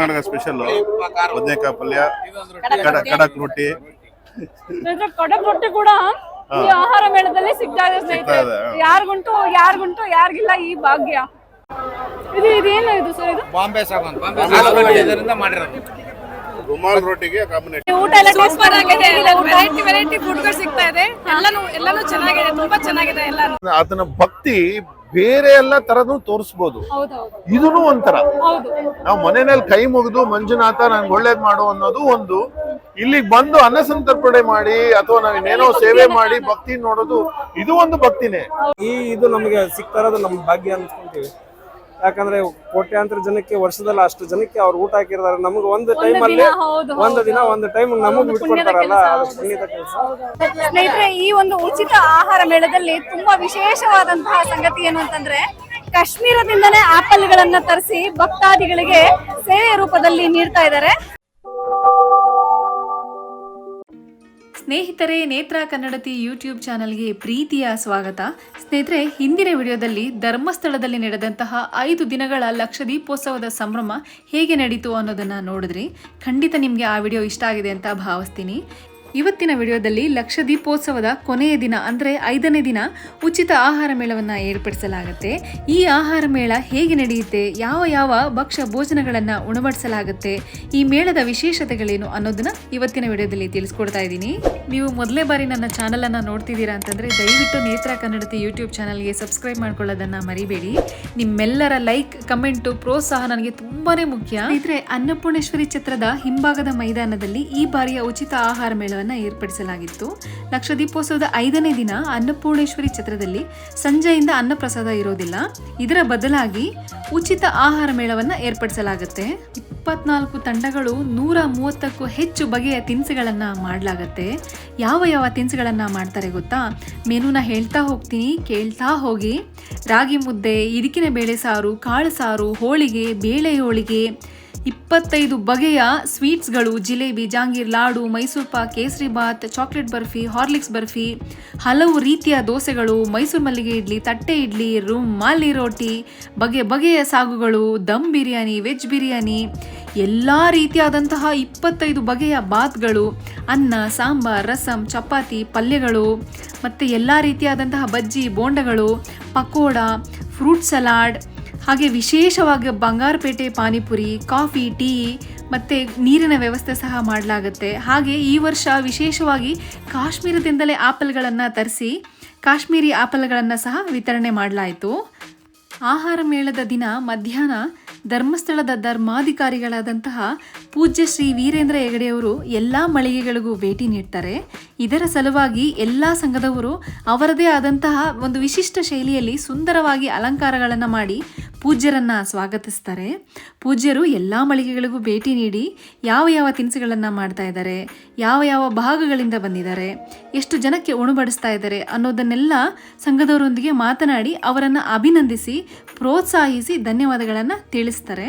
Karnataka special ಬದನೆಕಾಯಿ ಪಲ್ಯ ಕಡ- ಕಡಕ್ ರೊಟ್ಟಿ. ಸ್ನೇಹಿತರೆ ಕಡಕ್ ರೊಟ್ಟಿ. ಕೂಡ ಈ ಆಹಾರ ಮೇಳದಲ್ಲಿ ಸಿಗ್ತಾ ಇದೆ ಸ್ನೇಹಿತರೆ. ಯಾರಿಗುಂಟು ಯಾರಿಗುಂಟು ಯಾರಿಗಿಲ್ಲ ಈ ಭಾಗ್ಯ. ಇದು ಇದೇನು ಇದು ಸರ್ ಇದು? ಬಾಂಬೆ ಸಾಬನ್. ಬಾಂಬೆ ಸಾಬನ್ ಇದರಿಂದ ಮಾಡಿರೋದು. ರುಮಾಲ್ ರೊಟ್ಟಿಗೆ ಕಾಂಬಿನೇಷನ್ ಊಟ ಎಲ್ಲ ಸೂಪರ್ ಆಗಿದೆ. ವೆರೈಟಿ ವೆರೈಟಿ ಫುಡ್ಗಳು ಸಿಗ್ತಾ ಇದೆ. ಎಲ್ಲಾನು ಎಲ್ಲಾನು ಚೆನ್ನಾಗಿದೆ ತುಂಬಾ ಚೆನ್ನಾಗಿದೆ ಎಲ್ಲಾನು. ಅದನ್ನ ಭಕ್ತಿ ಬೇರೆ ಎಲ್ಲ ತರದ್ ತೋರಿಸ್ಬೋದು. ಇದನ್ನು ಇದೂ ಒಂಥರ. ಹೌದು. ನಾವು ಮನೆಯಲ್ಲಿ ಕೈ ಮುಗಿದು ಮಂಜುನಾಥ ನನ್ಗೆ ಒಳ್ಳೇದ್ ಮಾಡು ಅನ್ನೋದು ಒಂದು. ಇಲ್ಲಿಗೆ ಬಂದು ಅನ್ನ ಸಂತರ್ಪಣೆ ಮಾಡಿ ಅಥವಾ ನಾವ್ ಇನ್ನೇನೋ ಸೇವೆ ಮಾಡಿ ಭಕ್ತಿ ನೋಡೋದು ಇದು ಒಂದು ಭಕ್ತಿನೇ. ಈ ಇದು ನಮಗೆ ಸಿಗ್ತಾ ಇರೋದು ನಮ್ಮ ಭಾಗ್ಯ ಅನ್ಸ್ಕೊಂತೀವಿ. ಯಾಕಂದ್ರೆ ಕೋಟ್ಯಾಂತರ ಜನಕ್ಕೆ ವರ್ಷದಲ್ಲಿ ಅಷ್ಟು ಜನಕ್ಕೆ ಅವ್ರು ಊಟ ಹಾಕಿರ್ತಾರೆ. ನಮಗೆ ಒಂದ್ ಟೈಮ್ ಅಲ್ಲಿ ಒಂದು ದಿನ ಒಂದು ಟೈಮ್ ನಮಗ್ ಬಿಟ್ಕೊಡ್ತಾರಲ್ಲ ಅದು ಪುಣ್ಯದ ಕೆಲಸ. ಸ್ನೇಹಿತರೆ ಈ ಒಂದು ಉಚಿತ ಆಹಾರ ಮೇಳದಲ್ಲಿ ತುಂಬಾ ವಿಶೇಷವಾದಂತಹ ಸಂಗತಿ ಏನು ಅಂತಂದ್ರೆ ಕಾಶ್ಮೀರದಿಂದನೇ ಆಪಲ್ ಗಳನ್ನ ತರಿಸಿ ಭಕ್ತಾದಿಗಳಿಗೆ ಸೇವೆ ರೂಪದಲ್ಲಿ ನೀಡ್ತಾ ಇದ್ದಾರೆ. ಸ್ನೇಹಿತರೆ, ನೇತ್ರ ಕನ್ನಡತಿ ಯೂಟ್ಯೂಬ್ ಚಾನಲ್ಗೆ ಪ್ರೀತಿಯ ಸ್ವಾಗತ. ಸ್ನೇಹಿತರೆ, ಹಿಂದಿನ ವಿಡಿಯೋದಲ್ಲಿ ಧರ್ಮಸ್ಥಳದಲ್ಲಿ ನಡೆದಂತಹ ಐದು ದಿನಗಳ ಲಕ್ಷ ದೀಪೋತ್ಸವದ ಸಂಭ್ರಮ ಹೇಗೆ ನಡೀತು ಅನ್ನೋದನ್ನು ನೋಡಿದ್ರಿ. ಖಂಡಿತ ನಿಮಗೆ ಆ ವಿಡಿಯೋ ಇಷ್ಟ ಆಗಿದೆ ಅಂತ ಭಾವಿಸ್ತೀನಿ. ಇವತ್ತಿನ ವಿಡಿಯೋದಲ್ಲಿ ಲಕ್ಷ ದೀಪೋತ್ಸವದ ಕೊನೆಯ ದಿನ, ಅಂದರೆ ಐದನೇ ದಿನ, ಉಚಿತ ಆಹಾರ ಮೇಳವನ್ನು ಏರ್ಪಡಿಸಲಾಗುತ್ತೆ. ಈ ಆಹಾರ ಮೇಳ ಹೇಗೆ ನಡೆಯುತ್ತೆ, ಯಾವ ಯಾವ ಭಕ್ಷ್ಯ ಭೋಜನಗಳನ್ನು ಉಣಬಡಿಸಲಾಗುತ್ತೆ, ಈ ಮೇಳದ ವಿಶೇಷತೆಗಳೇನು ಅನ್ನೋದನ್ನ ಇವತ್ತಿನ ವಿಡಿಯೋದಲ್ಲಿ ತಿಳಿಸ್ಕೊಡ್ತಾ ಇದ್ದೀನಿ. ನೀವು ಮೊದಲೇ ಬಾರಿ ನನ್ನ ಚಾನಲನ್ನು ನೋಡ್ತಿದ್ದೀರಾ ಅಂತಂದರೆ ದಯವಿಟ್ಟು ನೇತ್ರ ಕನ್ನಡತಿ ಯೂಟ್ಯೂಬ್ ಚಾನಲ್ಗೆ ಸಬ್ಸ್ಕ್ರೈಬ್ ಮಾಡ್ಕೊಳ್ಳೋದನ್ನು ಮರಿಬೇಡಿ. ನಿಮ್ಮೆಲ್ಲರ ಲೈಕ್, ಕಮೆಂಟು, ಪ್ರೋತ್ಸಾಹ ನನಗೆ ತುಂಬಾನೇ ಮುಖ್ಯ. ಇದ್ರೆ ಅನ್ನಪೂರ್ಣೇಶ್ವರಿ ಚಿತ್ರದ ಹಿಂಭಾಗದ ಮೈದಾನದಲ್ಲಿ ಈ ಬಾರಿಯ ಉಚಿತ ಆಹಾರ ಮೇಳವನ್ನು ಏರ್ಪಡಿಸಲಾಗಿತ್ತು. ಲಕ್ಷ ದೀಪೋತ್ಸವದ ಐದನೇ ದಿನ ಅನ್ನಪೂರ್ಣೇಶ್ವರಿ ಛತ್ರದಲ್ಲಿ ಸಂಜೆಯಿಂದ ಅನ್ನಪ್ರಸಾದ ಇರೋದಿಲ್ಲ. ಇದರ ಬದಲಾಗಿ ಉಚಿತ ಆಹಾರ ಮೇಳವನ್ನು ಏರ್ಪಡಿಸಲಾಗುತ್ತೆ. ಇಪ್ಪತ್ನಾಲ್ಕು ತಂಡಗಳು ನೂರ ಮೂವತ್ತಕ್ಕೂ ಹೆಚ್ಚು ಬಗೆಯ ತಿನಿಸುಗಳನ್ನು ಮಾಡಲಾಗತ್ತೆ. ಯಾವ ಯಾವ ತಿನಿಸುಗಳನ್ನು ಮಾಡ್ತಾರೆ ಗೊತ್ತಾ? ಮೆನುನ ಹೇಳ್ತಾ ಹೋಗ್ತೀನಿ, ಕೇಳ್ತಾ ಹೋಗಿ. ರಾಗಿ ಮುದ್ದೆ ಇದಕ್ಕಿನ ಬೇಳೆ ಸಾರು, ಕಾಳು ಸಾರು, ಹೋಳಿಗೆ ಬೇಳೆ ಹೋಳಿಗೆ ಇಪ್ಪತ್ತೈದು ಬಗೆಯ ಸ್ವೀಟ್ಸ್ಗಳು ಜಿಲೇಬಿ, ಜಾಂಗೀರ್, ಲಾಡು, ಮೈಸೂರು ಪಾಕ್, ಕೇಸರಿ ಬಾತ್ ಚಾಕ್ಲೇಟ್ ಬರ್ಫಿ, ಹಾರ್ಲಿಕ್ಸ್ ಬರ್ಫಿ, ಹಲವು ರೀತಿಯ ದೋಸೆಗಳು, ಮೈಸೂರು ಮಲ್ಲಿಗೆ ಇಡ್ಲಿ, ತಟ್ಟೆ ಇಡ್ಲಿ ರುಮಾಲಿ ರೋಟಿ, ಬಗೆ ಬಗೆಯ ಸಾಗುಗಳು, ದಮ್ ಬಿರಿಯಾನಿ, ವೆಜ್ ಬಿರಿಯಾನಿ, ಎಲ್ಲ ರೀತಿಯಾದಂತಹ ಇಪ್ಪತ್ತೈದು ಬಗೆಯ ಬಾತ್ಗಳು ಅನ್ನ, ಸಾಂಬಾರ್, ರಸಂ, ಚಪಾತಿ, ಪಲ್ಯಗಳು, ಮತ್ತು ಎಲ್ಲ ರೀತಿಯಾದಂತಹ ಬಜ್ಜಿ, ಬೋಂಡಗಳು, ಪಕೋಡ, ಫ್ರೂಟ್ ಸಲಾಡ್ ಹಾಗೆ ವಿಶೇಷವಾಗಿ ಬಂಗಾರಪೇಟೆ, ಪಾನಿಪುರಿ, ಕಾಫಿ, ಟೀ ಮತ್ತು ನೀರಿನ ವ್ಯವಸ್ಥೆ ಸಹ ಮಾಡಲಾಗುತ್ತೆ. ಹಾಗೆ ಈ ವರ್ಷ ವಿಶೇಷವಾಗಿ ಕಾಶ್ಮೀರದಿಂದಲೇ ಆಪಲ್ಗಳನ್ನು ತರಿಸಿ, ಕಾಶ್ಮೀರಿ ಆಪಲ್ಗಳನ್ನು ಸಹ ವಿತರಣೆ ಮಾಡಲಾಯಿತು. ಆಹಾರ ಮೇಳದ ದಿನ ಮಧ್ಯಾಹ್ನ ಧರ್ಮಸ್ಥಳದ ಧರ್ಮಾಧಿಕಾರಿಗಳಾದಂತಹ ಪೂಜ್ಯ ಶ್ರೀ ವೀರೇಂದ್ರ ಹೆಗಡೆಯವರು ಎಲ್ಲ ಮಳಿಗೆಗಳಿಗೂ ಭೇಟಿ ನೀಡ್ತಾರೆ. ಇದರ ಸಲುವಾಗಿ ಎಲ್ಲ ಸಂಘದವರು ಅವರದೇ ಆದಂತಹ ಒಂದು ವಿಶಿಷ್ಟ ಶೈಲಿಯಲ್ಲಿ ಸುಂದರವಾಗಿ ಅಲಂಕಾರಗಳನ್ನು ಮಾಡಿ ಪೂಜ್ಯರನ್ನ ಸ್ವಾಗತಿಸ್ತಾರೆ. ಪೂಜ್ಯರು ಎಲ್ಲ ಮಳಿಗೆಗಳಿಗೂ ಭೇಟಿ ನೀಡಿ ಯಾವ ಯಾವ ತಿನಿಸುಗಳನ್ನು ಮಾಡ್ತಾ ಇದ್ದಾರೆ, ಯಾವ ಯಾವ ಭಾಗಗಳಿಂದ ಬಂದಿದ್ದಾರೆ, ಎಷ್ಟು ಜನಕ್ಕೆ ಉಣಬಡಿಸ್ತಾ ಇದ್ದಾರೆ ಅನ್ನೋದನ್ನೆಲ್ಲ ಸಂಘದವರೊಂದಿಗೆ ಮಾತನಾಡಿ ಅವರನ್ನು ಅಭಿನಂದಿಸಿ, ಪ್ರೋತ್ಸಾಹಿಸಿ ಧನ್ಯವಾದಗಳನ್ನು ತಿಳಿಸ್ತಾರೆ.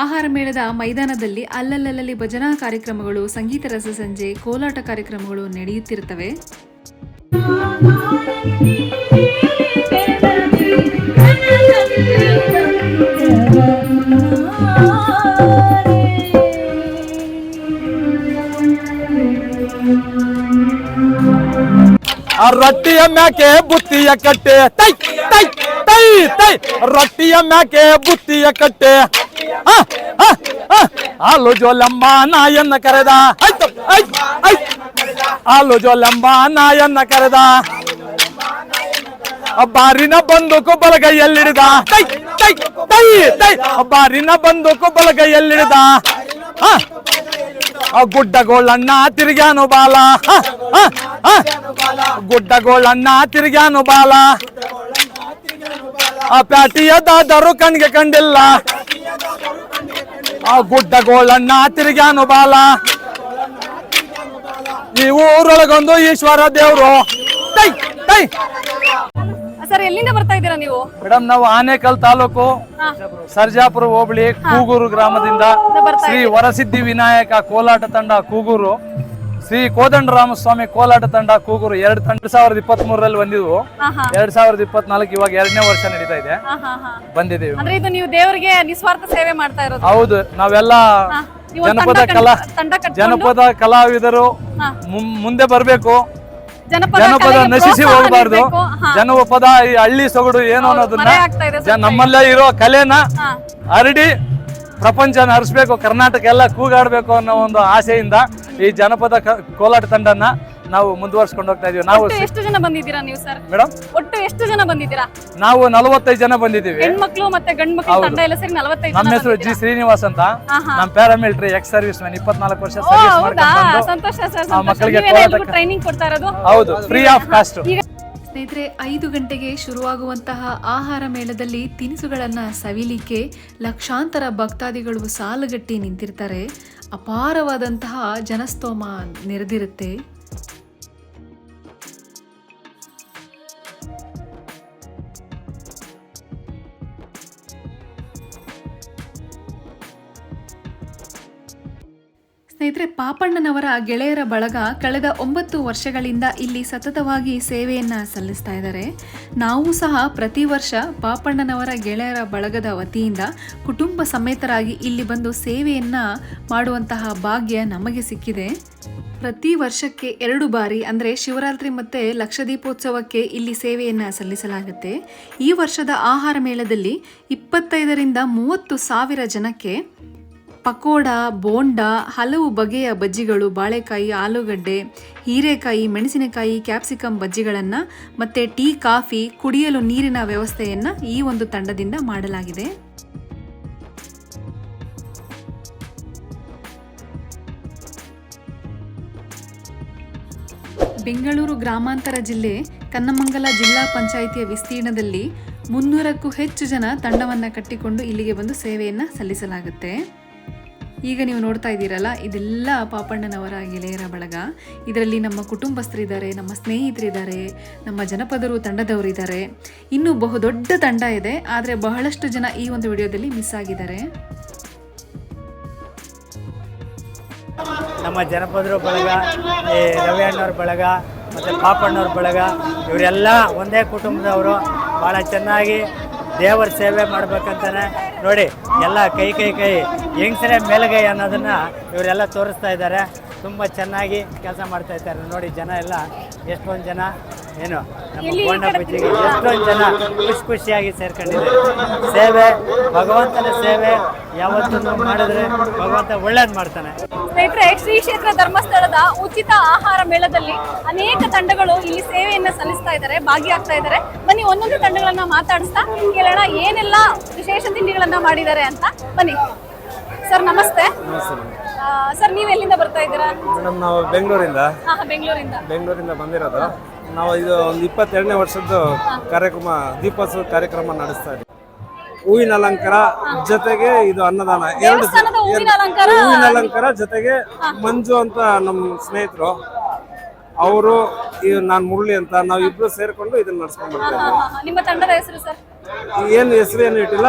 ಆಹಾರ ಮೇಳದ ಮೈದಾನದಲ್ಲಿ ಅಲ್ಲಲ್ಲಲ್ಲಿ ಭಜನಾ ಕಾರ್ಯಕ್ರಮಗಳು ಸಂಗೀತ ರಸ ಸಂಜೆ ಕೋಲಾಟ ಕಾರ್ಯಕ್ರಮಗಳು ನಡೆಯುತ್ತಿರುತ್ತವೆ. ರೊಟ್ಟಿಯ ಮ್ಯಾಕೆ ಬುತ್ತಿಯ ಕಟ್ಟೆ. ತೈ ತೈ ತೈ ತೈ. ರೊಟ್ಟಿಯ ಮ್ಯಾಕೆ ಬುತ್ತಿಯ ಕಟ್ಟೆ. ಆಲು ಜೋಲಂಬ ನಾಯನ್ನ ಕರೆದ. ಹಾಲು ಜೋಲಂಬ ನಾಯನ್ನ ಕರೆದ. ಬಾರಿನ ಬಂದೂಕು ಬಲಗೈಯಲ್ಲಿಡಿದ. ಬಾರಿನ ಬಂದೂಕು ಬಲಗೈಯಲ್ಲಿಡಿದ. ಗುಡ್ಡಗೋಳಣ್ಣ ತಿರುಗ್ಯಾನು ಬಾಲ. ಗುಡ್ಡಗೋಳಣ್ಣ ತಿರುಗ್ಯಾನು ಬಾಲ. ಆ ಪ್ಯಾಟಿಯದಾದರೂ ಕಣ್ಗೆ ಕಂಡಿಲ್ಲ. ಆ ಗುಡ್ಡಗೋಳಣ್ಣ ತಿರುಗ್ಯಾನು ಬಾಲ. ಈ ಊರೊಳಗೊಂದು ಈಶ್ವರ ದೇವ್ರು. ಸರ್ ಎಲ್ಲಿಂದ ಬರ್ತಾ ಇದ್ದೀರಾ ನೀವು? ಮೇಡಮ್ ನಾವು ಆನೇಕಲ್ ತಾಲೂಕು ಸರ್ಜಾಪುರ ಹೋಬಳಿ ಕೂಗೂರು ಗ್ರಾಮದಿಂದ ಶ್ರೀ ವರಸಿದ್ಧಿ ವಿನಾಯಕ ಕೋಲಾಟ ತಂಡ ಕೂಗೂರು ಶ್ರೀ ಕೋದಂಡರಾಮಸ್ವಾಮಿ ಕೋಲಾಟ ತಂಡ ಕೂಗೂರು ಎರಡ್ ಎರಡ್ ಸಾವಿರದ ಇಪ್ಪತ್ತ್ ಮೂರರಲ್ಲಿ ಬಂದಿದ್ವು ಎರಡ್ ಸಾವಿರದ ಇಪ್ಪತ್ನಾಲ್ಕು ಇವಾಗ ಎರಡನೇ ವರ್ಷ ನಡೀತಾ ಇದೆ. ಬಂದಿದ್ದೀವಿ. ಅಂದ್ರೆ ಇದು ನೀವು ದೇವರಿಗೆ ನಿಸ್ವಾರ್ಥ ಸೇವೆ ಮಾಡ್ತಾ ಇರೋದು? ಹೌದು ನಾವೆಲ್ಲ ಜನಪದ ಕಲಾ ಜನಪದ ಕಲಾವಿದರು ಮುಂದೆ ಬರಬೇಕು. ಜನಪದ ನಶಿಸಿ ಹೋಗಬಾರ್ದು. ಜನಪದ ಈ ಹಳ್ಳಿ ಸೊಗಡು ಏನು ಅನ್ನೋದನ್ನ ನಮ್ಮಲ್ಲೇ ಇರೋ ಕಲೆನ ಹರಡಿ ಪ್ರಪಂಚನ ಹರಿಸ್ಬೇಕು ಕರ್ನಾಟಕ ಎಲ್ಲ ಕೂಗಾಡ್ಬೇಕು ಅನ್ನೋ ಒಂದು ಆಸೆಯಿಂದ ಈ ಜನಪದ ಕೋಲಾಟ ತಂಡನ ನಾವು ಮುಂದುವರ್ಸ್ಕೊಂಡು ಹೋಗ್ತಾ ಇದೀವಿ. ನಾವು ಒಟ್ಟು ಎಷ್ಟು ಜನ ಬಂದಿದ್ದೀರಾ ನೀವು ಸರ್ ಮೇಡಮ್ ಒಟ್ಟು ಎಷ್ಟು ಜನ ಬಂದಿದ್ದೀರಾ? ನಾವು ನಲವತ್ತೈದು ಜನ ಬಂದಿದ್ದೀವಿ. ಹೆಣ್ಮಕ್ಳು ಮತ್ತೆ ಗಂಡ್ ಮಕ್ಳು ತಂಡ ಎಲ್ಲ ಸೇರಿ ನಲವತ್ತೈದು ನಮ್ಮ ಜನ ಹೆಸರು ಜಿ? ಶ್ರೀನಿವಾಸ್ ಅಂತ. ಆಹಾ. ನಮ್ಮ ಪ್ಯಾರಾಮಿಲಿಟರಿ ಎಕ್ಸ್ ಸರ್ವಿಸ್ ಮ್ಯಾನ್ ಇಪ್ಪತ್ನಾಲ್ಕು ವರ್ಷ ಓ, ಸರ್ವಿಸ್ ಹೌದಾ? ಮಾಡ್ಕೊಂಡು ಸಂತೋಷ ಸರ್ ಆ ಸಂತೋಷ. ಮಕ್ಕಳಿಗೆ ನೀವೇನೇ ಎಲ್ರಿಗೂ ಟ್ರೈನಿಂಗ್ ಕೊಡ್ತಾ ಇರೋದು? ಹೌದು ಫ್ರೀ ಆಫ್ ಕಾಸ್ಟ್ ಸ್ನೇಹಿತರೆ ಐದು ಗಂಟೆಗೆ ಶುರುವಾಗುವಂತಹ ಆಹಾರ ಮೇಳದಲ್ಲಿ ತಿನಿಸುಗಳನ್ನು ಸವಿಲಿಕ್ಕೆ ಲಕ್ಷಾಂತರ ಭಕ್ತಾದಿಗಳು ಸಾಲುಗಟ್ಟಿ ನಿಂತಿರ್ತಾರೆ. ಅಪಾರವಾದಂತಹ ಜನಸ್ತೋಮ ನೆರೆದಿರುತ್ತೆ. ಸ್ನೇಹಿತರೆ, ಪಾಪಣ್ಣನವರ ಗೆಳೆಯರ ಬಳಗ ಕಳೆದ ಒಂಬತ್ತು ವರ್ಷಗಳಿಂದ ಇಲ್ಲಿ ಸತತವಾಗಿ ಸೇವೆಯನ್ನು ಸಲ್ಲಿಸ್ತಾ ಇದ್ದಾರೆ. ನಾವು ಸಹ ಪ್ರತಿ ವರ್ಷ ಪಾಪಣ್ಣನವರ ಗೆಳೆಯರ ಬಳಗದ ವತಿಯಿಂದ ಕುಟುಂಬ ಸಮೇತರಾಗಿ ಇಲ್ಲಿ ಬಂದು ಸೇವೆಯನ್ನು ಮಾಡುವಂತಹ ಭಾಗ್ಯ ನಮಗೆ ಸಿಕ್ಕಿದೆ. ಪ್ರತಿ ವರ್ಷಕ್ಕೆ ಎರಡು ಬಾರಿ, ಅಂದರೆ ಶಿವರಾತ್ರಿ ಮತ್ತು ಲಕ್ಷದೀಪೋತ್ಸವಕ್ಕೆ ಇಲ್ಲಿ ಸೇವೆಯನ್ನು ಸಲ್ಲಿಸಲಾಗುತ್ತೆ. ಈ ವರ್ಷದ ಆಹಾರ ಮೇಳದಲ್ಲಿ ಇಪ್ಪತ್ತೈದರಿಂದ ಮೂವತ್ತು ಸಾವಿರ ಜನಕ್ಕೆ ಪಕೋಡ, ಬೋಂಡ, ಹಲವು ಬಗೆಯ ಬಜ್ಜಿಗಳು ಬಾಳೆಕಾಯಿ, ಆಲೂಗಡ್ಡೆ, ಹೀರೆಕಾಯಿ, ಮೆಣಸಿನಕಾಯಿ ಕ್ಯಾಪ್ಸಿಕಮ್ ಬಜ್ಜಿಗಳನ್ನು ಮತ್ತು ಟೀ, ಕಾಫಿ ಕುಡಿಯಲು ನೀರಿನ ವ್ಯವಸ್ಥೆಯನ್ನು ಈ ಒಂದು ತಂಡದಿಂದ ಮಾಡಲಾಗಿದೆ. ಬೆಂಗಳೂರು ಗ್ರಾಮಾಂತರ ಜಿಲ್ಲೆ ಕನ್ನಮಂಗಲ ಜಿಲ್ಲಾ ಪಂಚಾಯಿತಿಯ ವಿಸ್ತೀರ್ಣದಲ್ಲಿ ಮುನ್ನೂರಕ್ಕೂ ಹೆಚ್ಚು ಜನ ತಂಡವನ್ನು ಕಟ್ಟಿಕೊಂಡು ಇಲ್ಲಿಗೆ ಬಂದು ಸೇವೆಯನ್ನು ಸಲ್ಲಿಸಲಾಗುತ್ತೆ. ಈಗ ನೀವು ನೋಡ್ತಾ ಇದ್ದೀರಲ್ಲ, ಇದೆಲ್ಲ ಪಾಪಣ್ಣನವರ ಗೆಳೆಯರ ಬಳಗ. ಇದರಲ್ಲಿ ನಮ್ಮ ಕುಟುಂಬಸ್ಥರಿದ್ದಾರೆ, ನಮ್ಮ ಸ್ನೇಹಿತರಿದ್ದಾರೆ, ನಮ್ಮ ಜನಪದರು, ತಂಡದವರಿದ್ದಾರೆ. ಇನ್ನೂ ಬಹುದೊಡ್ಡ ತಂಡ ಇದೆ, ಆದರೆ ಬಹಳಷ್ಟು ಜನ ಈ ಒಂದು ವಿಡಿಯೋದಲ್ಲಿ ಮಿಸ್ ಆಗಿದ್ದಾರೆ. ನಮ್ಮ ಜನಪದರು ಬಳಗ ರವಿಯಣ್ಣವ್ರ ಬಳಗ, ಮತ್ತು ಪಾಪಣ್ಣವ್ರ ಬಳಗ, ಇವರೆಲ್ಲ ಒಂದೇ ಕುಟುಂಬದವರು. ಭಾಳ ಚೆನ್ನಾಗಿ ದೇವರ ಸೇವೆ ಮಾಡ್ಬೇಕಂತಾನೆ ನೋಡಿ, ಎಲ್ಲ ಕೈ ಕೈ ಕೈ ಹೆಂಗಸರೇ ಮೇಲುಗೈ ಅನ್ನೋದನ್ನ ಇವರೆಲ್ಲ ತೋರಿಸ್ತಾ ಇದ್ದಾರೆ. ತುಂಬ ಚೆನ್ನಾಗಿ ಕೆಲಸ ಮಾಡ್ತಾ ಇದ್ದಾರೆ. ನೋಡಿ ಜನ ಎಲ್ಲ ಎಷ್ಟೊಂದು ಜನ ಏನು ನಮ್ಮ ಬೋಂಡ ಬಜ್ಜಿಗೆ ಎಷ್ಟೊಂದು ಜನ ಖುಷಿ ಖುಷಿಯಾಗಿ ಸೇರ್ಕೊಂಡಿದ್ದಾರೆ. ಸೇವೆ ಭಗವಂತನ ಸೇವೆ ಯಾವತ್ತೂ ಮಾಡಿದ್ರೆ ಭಗವಂತ ಒಳ್ಳೇದು ಮಾಡ್ತಾನೆ. ಸ್ನೇಹಿತರೆ ಶ್ರೀ ಕ್ಷೇತ್ರ ಧರ್ಮಸ್ಥಳದ ಉಚಿತ ಆಹಾರ ಮೇಳದಲ್ಲಿ ಅನೇಕ ತಂಡಗಳು ಇಲ್ಲಿ ಸೇವೆಯನ್ನ ಸಲ್ಲಿಸ್ತಾ ಇದ್ದಾರೆ ಭಾಗಿಯಾಗ್ತಾ ಇದ್ದಾರೆ. ಬನ್ನಿ ಒಂದೊಂದು ತಂಡಗಳನ್ನ ಮಾತಾಡಿಸ್ತಾ ಕೇಳೋಣ ಏನೆಲ್ಲ ವಿಶೇಷ ತಿಂಡಿಗಳನ್ನ ಮಾಡಿದ್ದಾರೆ ಅಂತ. ಬನ್ನಿ. ಸರ್ ನಮಸ್ತೆ. ಸರ್ ನೀವು ಎಲ್ಲಿಂದ ಬರ್ತಾ ಇದ್ದೀರಾ? ಮೇಡಮ್ ನಾವು ಬೆಂಗಳೂರಿಂದ. ಹಾ ಹಾ, ಬೆಂಗಳೂರಿಂದ. ಬೆಂಗಳೂರಿಂದ ಬಂದಿರೋದು. ನಾವು ಇದು ಒಂದು ಇಪ್ಪತ್ತೆರಡನೇ ವರ್ಷದ್ದು ಕಾರ್ಯಕ್ರಮ ದೀಪೋತ್ಸವ ಕಾರ್ಯಕ್ರಮ ನಡೆಸ್ತಾ ಇದ್ದೀವಿ. ಹೂವಿನ ಅಲಂಕಾರ ಜೊತೆಗೆ ಇದು ಅನ್ನದಾನ. ಎರಡು ದೇವಸ್ಥಾನದ ಹೂವಿನ ಅಲಂಕಾರ ಹೂವಿನ ಅಲಂಕಾರ ಜೊತೆಗೆ ಮಂಜು ಅಂತ ನಮ್ಮ ಸ್ನೇಹಿತರು ಅವರು ನಾನು ಮುರಳಿ ಅಂತ ನಾವು ಇಬ್ರು ಸೇರ್ಕೊಂಡು ಇದನ್ನ ನಡ್ಸ್ಕೊಂಡು ಬರ್ತಾ ಹಾ, ಇದ್ದೀವಿ. ಹಾ, ಹಾ. ನಿಮ್ಮ ತಂಡದ ಹೆಸರು ಸರ್? ಏನು ಹೆಸರು ಏನು ಇಟ್ಟಿಲ್ಲ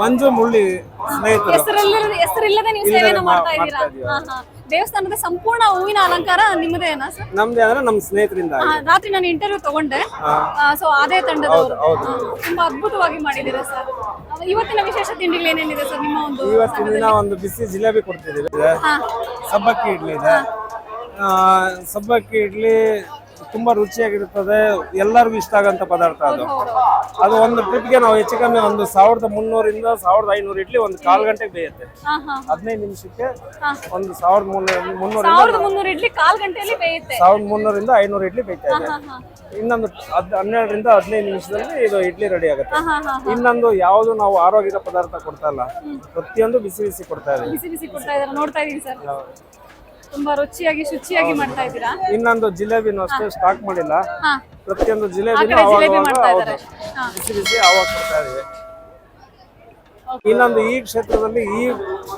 ಮಂಜು ಮುಳ್ಳಿ ಸ್ನೇಹಿತರು. ಹೆಸರಿಲ್ಲದ ಹೆಸರಿಲ್ಲದೆ ನೀವು ಸೇವೆಯನ್ನು ಮಾಡ್ತಾ ಇದ್ದೀರಾ? ಹಾ, ಹಾ. ದೇವಸ್ಥಾನದ ಸಂಪೂರ್ಣ ಹೂವಿನ ಅಲಂಕಾರ ನಿಮ್ಮದೇನಾ ಸರ್? ನಮ್ದೇ ಅಂದ್ರೆ ನಮ್ಮ ಸ್ನೇಹಿತರಿಂದ ರಾತ್ರಿ ನಾನು ಇಂಟರ್ವ್ಯೂ ತಗೊಂಡೆ. ಸೊ ಅದೇ ತಂಡದವರು. ತುಂಬಾ ಅದ್ಭುತವಾಗಿ ಮಾಡಿದ್ದೀರಾ ಸರ್? ಇವತ್ತಿನ ವಿಶೇಷ ತಿಂಡಿಗಳು ಏನೇನಿದೆ ಸರ್ ನಿಮ್ಮ ಒಂದು ಇವತ್ತಿನ ದಿನ ಒಂದು ಬಿಸಿ ಜಿಲೇಬಿ ಕೊಡ್ತಿದ್ದೀವಿ. ಸಬ್ಬಕ್ಕಿ ಇಡ್ಲಿ ಇದೆ. ಆ, ಸಬ್ಬಕ್ಕಿ ಇಡ್ಲಿ ತುಂಬಾ ರುಚಿಯಾಗಿರುತ್ತದೆ. ಎಲ್ಲರಿಗೂ ಇಷ್ಟ ಆಗಂತ ಪದಾರ್ಥ ಅದು. ಅದು ಒಂದು ಟ್ರಿಪ್ಗೆ ನಾವು ಹೆಚ್ಚು ಕಮ್ಮಿ ಒಂದು ಸಾವಿರದ ಮುನ್ನೂರಿಂದ ಸಾವಿರದ ಐನೂರು ಇಡ್ಲಿ ಒಂದು ಕಾಲು ಗಂಟೆಗೆ ಬೇಯುತ್ತೆ. ಹದಿನೈದು ನಿಮಿಷಕ್ಕೆ ಒಂದು ಸಾವಿರದ ಮುನ್ನೂರ ಮುನ್ನೂರಿಂದ ಮುನ್ನೂರು ಇಡ್ಲಿ ಕಾಲ್ ಗಂಟೆಯಲ್ಲಿ ಬೇಯುತ್ತೆ. ಸಾವಿರದ ಮುನ್ನೂರಿಂದ ಐನೂರು ಇಡ್ಲಿ ಬೇಯ್ತಾ ಇದೆ. ಇನ್ನೊಂದು ಹದ್ ಹನ್ನೆರಡರಿಂದ ಹದಿನೈದು ನಿಮಿಷದಲ್ಲಿ ಇದು ಇಡ್ಲಿ ರೆಡಿ ಆಗುತ್ತೆ. ಇನ್ನೊಂದು ಯಾವುದು ನಾವು ಆರೋಗ್ಯದ ಪದಾರ್ಥ ಕೊಡ್ತಾ ಇಲ್ಲ. ಪ್ರತಿಯೊಂದು ಬಿಸಿ ಬಿಸಿ ಕೊಡ್ತಾ ಇದೆ ಬಿಸಿ ಬಿಸಿ ಕೊಡ್ತಾ ಇದಾರೆ ನೋಡ್ತಾ ಇದೀನಿ ಸರ್. ತುಂಬಾ ರುಚಿಯಾಗಿ ಶುಚಿಯಾಗಿ ಮಾಡ್ತಾ ಇದ್ದೀರಾ? ಇನ್ನೊಂದು ಜಿಲೇಬಿನೂ ಅಷ್ಟೇ ಸ್ಟಾಕ್ ಮಾಡಿಲ್ಲ. ಹಾ. ಪ್ರತಿಯೊಂದು ಜಿಲೇಬಿನೂ ಜಿಲೇಬಿ ಮಾಡ್ತಾ ಹೌದು. ಇದಾರೆ ಹಾ. ಬಿಸಿ ಬಿಸಿ ಅವಾಗ ಕೊಡ್ತಾ ಇದೀವಿ ಇನ್ನೊಂದು ಈ ಕ್ಷೇತ್ರದಲ್ಲಿ ಈ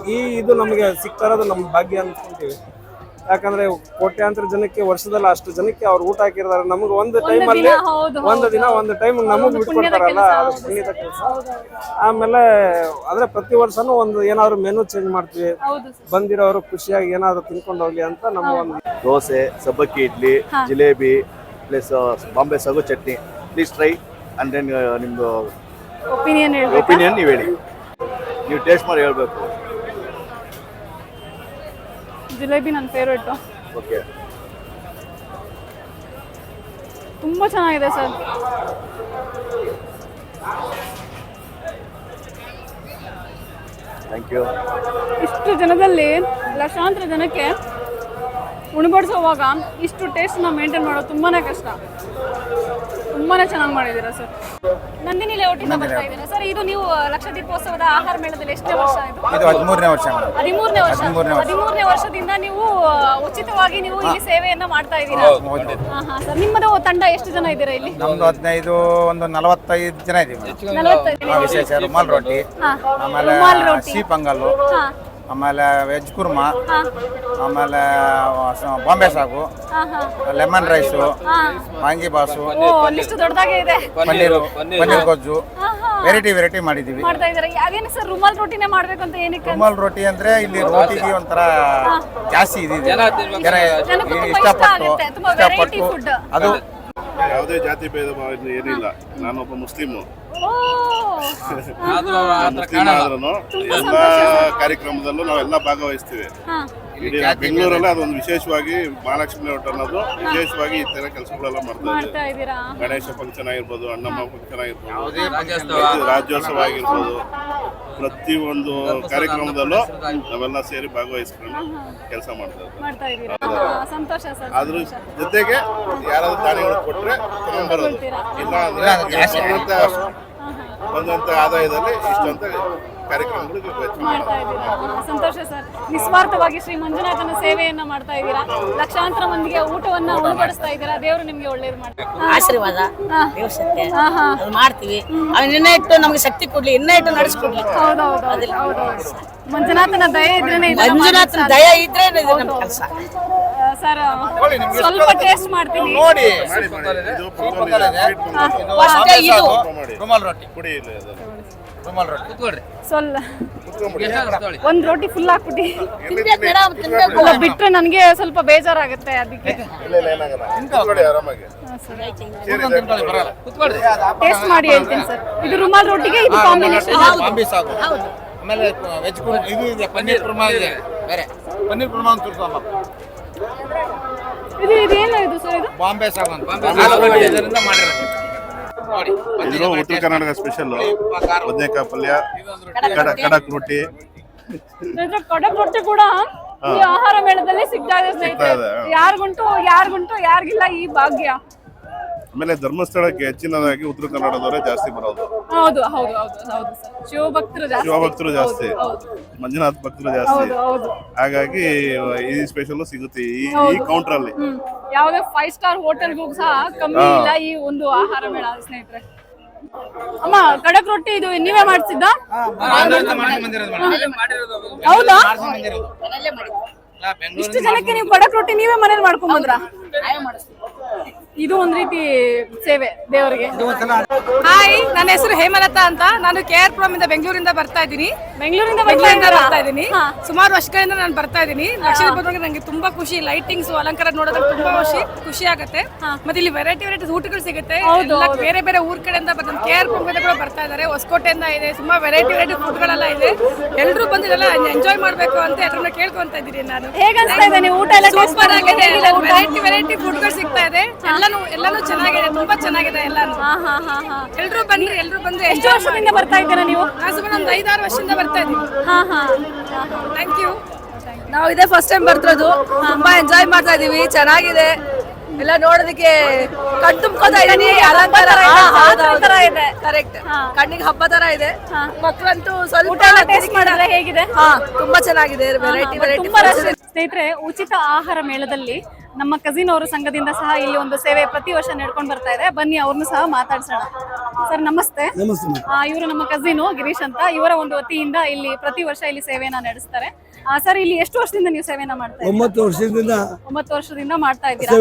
ಈ ಇದು ನಮಗೆ ಸಿಗ್ತಾ ಇರೋದು ನಮ್ಮ ಭಾಗ್ಯ ಅನ್ಕೊಂತೀವಿ. ಯಾಕಂದ್ರೆ ಕೋಟ್ಯಾಂತರ ಜನಕ್ಕೆ ವರ್ಷದಲ್ಲ ಅಷ್ಟು ಜನಕ್ಕೆ ಅವ್ರು ಊಟ ಹಾಕಿರ್ತಾರೆ. ನಮಗೆ ಒಂದು ಟೈಮ್ ಅಲ್ಲಿ ಒಂದು ದಿನ ಒಂದು ಟೈಮ್ ನಮಗ್ ಬಿಟ್ಕೊಡ್ತಾರಲ್ಲ ಕೆಲ್ಸ, ಅದು ಪುಣ್ಯದ ಕೆಲಸ. ಆಮೇಲೆ ಅಂದ್ರೆ ಪ್ರತಿ ವರ್ಷನೂ ಒಂದು ಏನಾದ್ರು ಮೆನು ಚೇಂಜ್ ಮಾಡ್ತೀವಿ. ಬಂದಿರೋರು ಖುಷಿಯಾಗಿ ಏನಾದ್ರು ತಿನ್ಕೊಂಡು ಹೋಗ್ಲಿ ಅಂತ ನಮ್ಮ ಒಂದು ದೋಸೆ ಸಬ್ಬಕ್ಕಿ idli jalebi plus Bombay sagu chutney. Please try and then ನಿಮ್ದು ಒಪಿನಿಯನ್ ಹೇಳ್ಬೇಕಾ? ಒಪಿನಿಯನ್ ನೀವು ಹೇಳಿ. ನೀವು ಟೇಸ್ಟ್ ಮಾಡಿ ಹೇಳ್ಬೇಕು. ಜಿಲೇಬಿ ನನ್ನ ಫೇವ್ರೇಟು ಓಕೆ ತುಂಬಾ ಚೆನ್ನಾಗಿದೆ ಸರ್. ಥ್ಯಾಂಕ್ ಯು ಇಷ್ಟು ಜನದಲ್ಲಿ ಲಕ್ಷಾಂತರ ಜನಕ್ಕೆ ಉಣಬಡಿಸೋವಾಗ ಇಷ್ಟು ಟೇಸ್ಟ್ನ ಮೇಂಟೈನ್ ಮಾಡೋದು ತುಂಬಾ ಕಷ್ಟ. ತುಂಬಾನೇ ಚೆನ್ನಾಗಿ ಮಾಡಿದ್ದೀರಾ ಸರ್? ನಂದಿನಿ ಲೇಔಟಿಂದ ಬರ್ತಾ ಇದ್ದೀರಾ? ಸರ್ ಇದು ನೀವು ಲಕ್ಷ ದೀಪೋತ್ಸವದ ಆಹಾರ ಮೇಳದಲ್ಲಿ ಎಷ್ಟನೇ ವರ್ಷ ಇದು? ಇದು ಹದಿಮೂರನೇ ವರ್ಷ ಮೇಡಮ್. ಹದಿಮೂರನೇ ವರ್ಷ. ಹದಿಮೂರನೇ ವರ್ಷ. ಹದಿಮೂರನೇ ವರ್ಷದಿಂದ ನೀವು ಉಚಿತವಾಗಿ ನೀವು ಇಲ್ಲಿ ಸೇವೆಯನ್ನ ಮಾಡ್ತಾ ಇದ್ದೀರಾ? ಹಾ ಹಾ ಸರ್. ನಿಮ್ಮದು ತಂಡ ಎಷ್ಟು ಜನ ಇದ್ದೀರಾ ಇಲ್ಲಿ? ನಮ್ದು ಹದಿನೈದು ಒಂದು ನಲವತ್ತೈದು ಜನ ಇದೀವಿ ಮೇಡಮ್. ನಲವತ್ತೈದು ಆ, ವಿಶೇಷ ರುಮಾಲ್ ರೊಟ್ಟಿ ಹಾ. ಆಮೇಲೆ ರುಮಾಲ್ ರೊಟ್ಟಿ. ಸಿಹಿ ಪೊಂಗಲ್ಲು. ಹಾ. ಆಮೇಲೆ ವೆಜ್ ಕುರ್ಮಾ ಆಮೇಲೆ ಬಾಂಬೆ ಸಾಗು ಹಾ ಹಾ. ಲೆಮನ್ ರೈಸು ಹಾ. ವಾಂಗಿ ಬಾಸು ಓ ಲಿಸ್ಟ್ ದೊಡ್ಡದಾಗೆ ಇದೆ. ಪನ್ನೀರು ಪನ್ನೀರ್ ಗೊಜ್ಜು ವೆರೈಟಿ ವೆರೈಟಿ ಮಾಡಿದೀವಿ. ಮಾಡ್ತಾ ಇದ್ದಾರೆ? ಅದೇನು ಸರ್ ರುಮಾಲ್ ರೊಟ್ಟಿನೇ ಮಾಡ್ಬೇಕು ಅಂತ ಏನಕ್ಕೆ? ರುಮಾಲ್ ರೊಟ್ಟಿ ಅಂದ್ರೆ ಇಲ್ಲಿ ರೋಟಿಗೆ ಒಂಥರ ಜಾಸ್ತಿ ಇದಿದೆ. ಜನ ಇಷ್ಟಪಟ್ಟು ತುಂಬಾ ವೆರೈಟಿ ಇಷ್ಟಪಟ್ಟು. ಫುಡ್ ಅದು. ಯಾವುದೇ ಜಾತಿ ಭೇದ ಭಾವ ಏನಿಲ್ಲ. ನಾನೊಬ್ಬ ಮುಸ್ಲಿಮು. ಓ! ಮುಸ್ಲಿಂ ಆದ್ರೂ ಎಲ್ಲ ಕಾರ್ಯಕ್ರಮದಲ್ಲೂ ನಾವೆಲ್ಲ ಭಾಗವಹಿಸ್ತೀವಿ. ಬೆಂಗಳೂರಲ್ಲಿ ಅದೊಂದು ವಿಶೇಷವಾಗಿ ಮಹಾಲಕ್ಷ್ಮಿ ಲೇಔಟ್ ಅನ್ನೋದು. ವಿಶೇಷವಾಗಿ ಈ ತರ ಕೆಲಸಗಳೆಲ್ಲ ಮಾಡ್ತಾ ಇದ್ದೀರಾ? ಗಣೇಶ ಫಂಕ್ಷನ್ ಆಗಿರ್ಬೋದು ಅಣ್ಣಮ್ಮ ಫಂಕ್ಷನ್ ಆಗಿರ್ಬೋದು ರಾಜ್ಯೋತ್ಸವ ಆಗಿರ್ಬೋದು. ಒಂದು ಕಾರ್ಯಕ್ರಮದಲ್ಲೂ ನಾವೆಲ್ಲ ಸೇರಿ ಭಾಗವಹಿಸ್ಕೊಂಡು ಕೆಲಸ ಮಾಡ್ತಾ ಇದ್ದೀವಿ. ಇದ್ದೀರಾ? ಸಂತೋಷ ಸರ್ ಅದ್ರ ಜೊತೆಗೆ ಯಾರಾದ್ರೂ ದಾನಿಗಳು ಕೊಟ್ರೆ ತಗೊಂಡ್ಬರೋದು. ಇಲ್ಲ ಅಂದ್ರೆ ಬಂದಂತ ಬಂದಂತ ಆದಾಯದಲ್ಲಿ ಇಷ್ಟಂತ. ಮಾಡ್ತಾ ಇದ್ದೀರಾ? ಹಾ, ಸಂತೋಷ ಸರ್. ನಿಸ್ವಾರ್ಥವಾಗಿ ಶ್ರೀ ಮಂಜುನಾಥನ ಸೇವೆಯನ್ನ ಮಾಡ್ತಾ ಇದ್ದೀರಾ? ಲಕ್ಷಾಂತರ ಮಂದಿಗೆ ಊಟವನ್ನ ಉಣಬಡಿಸ್ತಾ ಇದ್ದೀರಾ? ದೇವರು ನಿಮ್ಗೆ ಒಳ್ಳೇದು ಮಾಡ್ತಾರೆ. ಆಶೀರ್ವಾದ. ದೇವ್ರ ಸತ್ಯ. ಅದು ಮಾಡ್ತೀವಿ. ಅವನ್ ಇನ್ನೂ ಇಟ್ಟು ನಮ್ಗೆ ಶಕ್ತಿ ಕೊಡ್ಲಿ ಇನ್ನ ಇಟ್ಟು ನಡೆಸ್ಕೊಡ್ಲಿ. ಹೌದೌದು ಹೌದೌದು. ಮಂಜುನಾಥನ ದಯೆ ಇದ್ರೆ ಮಂಜುನಾಥನ ದಯ ಇದ್ರೆ ನಮ್ಮ ಕೆಲಸ. ಸರ್ ಸ್ವಲ್ಪ ಟೇಸ್ಟ್ ಮಾಡ್ತೀನಿ. ನೋಡಿ. ಇದು. ರುಮಾಲ್ ರೊಟ್ಟಿ ಕುಡಿ. ರುಮಾಲ್ ರೊಟ್ಟಿ ಕುತ್ಕೊಳ್ರಿ. ಸ್ವಲ್ಪ. ಒಂದ್ ರೋಟಿ ಫುಲ್ ಹಾಕ್ಬಿಟ್ಟಿ ಬಿಟ್ರೆ ನನಗೆ ಸ್ವಲ್ಪ ಬೇಜಾರಾಗುತ್ತೆ ಅದಕ್ಕೆ. ಟೇಸ್ಟ್ ಮಾಡಿ ಹೇಳ್ತೀನಿ ಸರ್. ಇದು ರುಮಾಲ್ ರೊಟ್ಟಿಗೆ ಇದು ಕಾಂಬಿನೇಷನ್ ಆಮೇಲೆ ವೆಜ್ ಕುರ್ಮಾ ಇದು ಇದೆ ಪನ್ನೀರ್ ಕುರ್ಮಾ ಇದೆ. ಬೇರೆ. ಪನ್ನೀರ್ ಕುರ್ಮಾ ಅಂತ ತೋರ್ಸಮ್ಮ ಇದು ಇದೇನು ಇದು ಸರ್ ಇದು? ಬಾಂಬೆ ಸಾಗು ಅಂತ ಬಾಂಬೆ ಇದರಿಂದ ಮಾಡಿರೋದು. ನೋಡಿ ಇದು ಉತ್ತರ ಕರ್ನಾಟಕ ಸ್ಪೆಷಲ್ ಬದನೆಕಾಯಿ ಪಲ್ಯ ಕಡ ಕಡಕ್ ರೊಟ್ಟಿ. ಕಡಕ್ ರೊಟ್ಟಿ ಕೂಡ ಈ ಆಹಾರ ಮೇಳದಲ್ಲಿ ಸಿಗ್ತಾ ಇದೆ ಸ್ನೇಹಿತರೆ. ಯಾರಿಗುಂಟು ಯಾರಿಗುಂಟು ಯಾರಿಗಿಲ್ಲ ಈ ಭಾಗ್ಯ. ಆಮೇಲೆ ಧರ್ಮಸ್ಥಳಕ್ಕೆ ಹೆಚ್ಚಿನದಾಗಿ ಉತ್ತರ ಕನ್ನಡದವರೇ ಜಾಸ್ತಿ ಬರೋದು ಹೌದು ಹೌದು ಹೌದು ಹೌದು ಸರ್ ಶಿವಭಕ್ತರು ಜಾಸ್ತಿ ಶಿವಭಕ್ತರು ಜಾಸ್ತಿ ಹೌದು ಮಂಜುನಾಥ್ ಭಕ್ತರು ಜಾಸ್ತಿ ಹೌದು ಹೌದು ಹಾಗಾಗಿ ಈ ಸ್ಪೆಷಲ್ ಸಿಗುತ್ತೆ ಈ ಈ ಕೌಂಟರ್ ಅಲ್ಲಿ ಹ್ಮ್ ಯಾವುದೇ ಫೈವ್ ಸ್ಟಾರ್ ಹೋಟೆಲ್ಗೂ ಸಹ ಕಮ್ಮಿ ಇಲ್ಲ ಈ ಒಂದು ಆಹಾರ ಮೇಳ ಸ್ನೇಹಿತರೆ ಅಮ್ಮ ಕಡಕ್ ರೊಟ್ಟಿ ಇದು ನೀವೇ ಮಾಡಿಸಿದ್ದ ಹೌದಾ ಇಷ್ಟು ಜನಕ್ಕೆ ನೀವು ಕಡಕ್ ರೊಟ್ಟಿ ನೀವೇ ಮನೇಲಿ ಮಾಡ್ಕೊಂಬಂದ್ರ ಇದು ಒಂದ್ ರೀತಿ ಸೇವೆ ದೇವರಿಗೆ. ಹಾಯ್ ನನ್ನ ಹೆಸರು ಹೇಮಲತಾ ಅಂತ. ನಾನು ಕೆ ಆರ್ ಪುರಂ ಇಂದ ಬೆಂಗಳೂರಿಂದ ಬರ್ತಾ ಇದ್ದೀನಿ. ಬೆಂಗಳೂರಿಂದ ಬರ್ತಾ ಬೆಂಗಳೂರಿಂದ ಬರ್ತಾ ಇದ್ದೀನಿ. ಸುಮಾರು ವರ್ಷಗಳಿಂದ ನಾನು ಬರ್ತಾ ಇದ್ದೀನಿ. ಲಕ್ಷ್ಮಿ ಬಂದಾಗ ನಂಗೆ ತುಂಬಾ ಖುಷಿ ಲೈಟಿಂಗ್ಸ್ ಅಲಂಕಾರ ನೋಡೋದಕ್ಕೆ ತುಂಬಾ ಖುಷಿ ಖುಷಿ ಆಗುತ್ತೆ. ಮತ್ತೆ ಇಲ್ಲಿ ವೆರೈಟಿ ವೆರೈಟಿ ಊಟಗಳು ಸಿಗುತ್ತೆ. ಬೇರೆ ಬೇರೆ ಊರ್ ಕಡೆಯಿಂದ ಬರ್ತಾರೆ ಕೆ ಆರ್ ಪುರಂ ಕೂಡ ಬರ್ತಾ ಇದ್ದಾರೆ. ಹೊಸಕೋಟೆಯಿಂದ ಇದೆ ತುಂಬಾ ವೆರೈಟಿ ವೆರೈಟಿ ಫುಡ್ಗಳೆಲ್ಲ ಇದೆ. ಎಲ್ಲರೂ ಬಂದು ಇದೆಲ್ಲ ಎಂಜಾಯ್ ಮಾಡ್ಬೇಕು ಅಂತ ಎಲ್ಲರನ್ನ ಕೇಳ್ಕೊಂತ ಇದ್ದೀನಿ ನಾನು. ಹೇಗೆ ಊಟ ಎಲ್ಲ ಸೂಪರ್ ಆಗಿದೆ? ವೆರೈಟಿ ವೆರೈಟಿ ಫುಡ್ಗಳು ಸಿಗ್ತಾ ಇದೆ. ಎಲ್ಲ ಎಲ್ಲಾನು ಎಲ್ಲಾನು ಚೆನ್ನಾಗಿದೆ ತುಂಬಾ ಚೆನ್ನಾಗಿದೆ ಎಲ್ಲಾನು. ಹಾ ಹಾ ಹಾ ಹಾ. ಎಲ್ರು ಬನ್ನಿ ಎಲ್ರು ಬಂದು ಎಷ್ಟು ವರ್ಷದಿಂದ ಬರ್ತಾ ಇದ್ದೀರಾ ನೀವು? ಸುಮಾರು ಒಂದು ಐದಾರು ವರ್ಷದಿಂದ ಬರ್ತಾ ಇದ್ದೀವಿ ಹಾ ಹಾ. ಥ್ಯಾಂಕ್ ಯು ನಾವು ಇದೇ ಫಸ್ಟ್ ಟೈಮ್ ಬರ್ತಿರೋದು. ತುಂಬಾ ಎಂಜಾಯ್ ಮಾಡ್ತಾ ಇದೀವಿ ಚೆನ್ನಾಗಿದೆ. ಎಲ್ಲ ನೋಡೋದಕ್ಕೆ ಕಣ್ಣು ತುಂಬ್ಕೋತಾ ಇದೀನಿ ಅಲಂಕಾರ. ತರ ಇದೆ. ಕರೆಕ್ಟ್ ಕಣ್ಣಿಗೆ ಹಬ್ಬ ತರ ಇದೆ. ಮಕ್ಕಳಂತೂ ಸ್ವಲ್ಪ ಟೇಸ್ಟ್ ಮಾಡಿದ್ರೆ ಹೇಗಿದೆ? ಹಾ ತುಂಬಾ ಚೆನ್ನಾಗಿದೆ. ವೆರೈಟಿ ವೆರೈಟಿ ಸ್ನೇಹಿತರೆ ಉಚಿತ ಆಹಾರ ಮೇಳದಲ್ಲಿ ನಮ್ಮ ಕಸಿನ್ ಅವರ ಸಂಘದಿಂದ ಸಹ ಇಲ್ಲಿ ಒಂದು ಸೇವೆ ಪ್ರತಿ ವರ್ಷ ನಡ್ಕೊಂಡು ಬರ್ತಾ ಇದೆ. ಬನ್ನಿ ಅವ್ರನ್ನು ಸಹ ಮಾತಾಡ್ಸೋಣ. ಸರ್ ನಮಸ್ತೆ. ಇವರು ನಮ್ಮ ಕಸಿನ್ ಗಿರೀಶ್ ಅಂತ. ಇವರ ಒಂದು ವತಿಯಿಂದ ಇಲ್ಲಿ ಪ್ರತಿ ವರ್ಷ ಇಲ್ಲಿ ಸೇವೆಯನ್ನ ನಡೆಸ್ತಾರೆ. ಸರ್ ಇಲ್ಲಿ ಎಷ್ಟು ವರ್ಷದಿಂದ ನೀವು ಸೇವೆನ ಮಾಡ್ತಾ ಒಂಬತ್ತು ವರ್ಷದಿಂದ ಒಂಬತ್ತು ವರ್ಷದಿಂದ ಮಾಡ್ತಾ ಇದ್ದೀರಾ?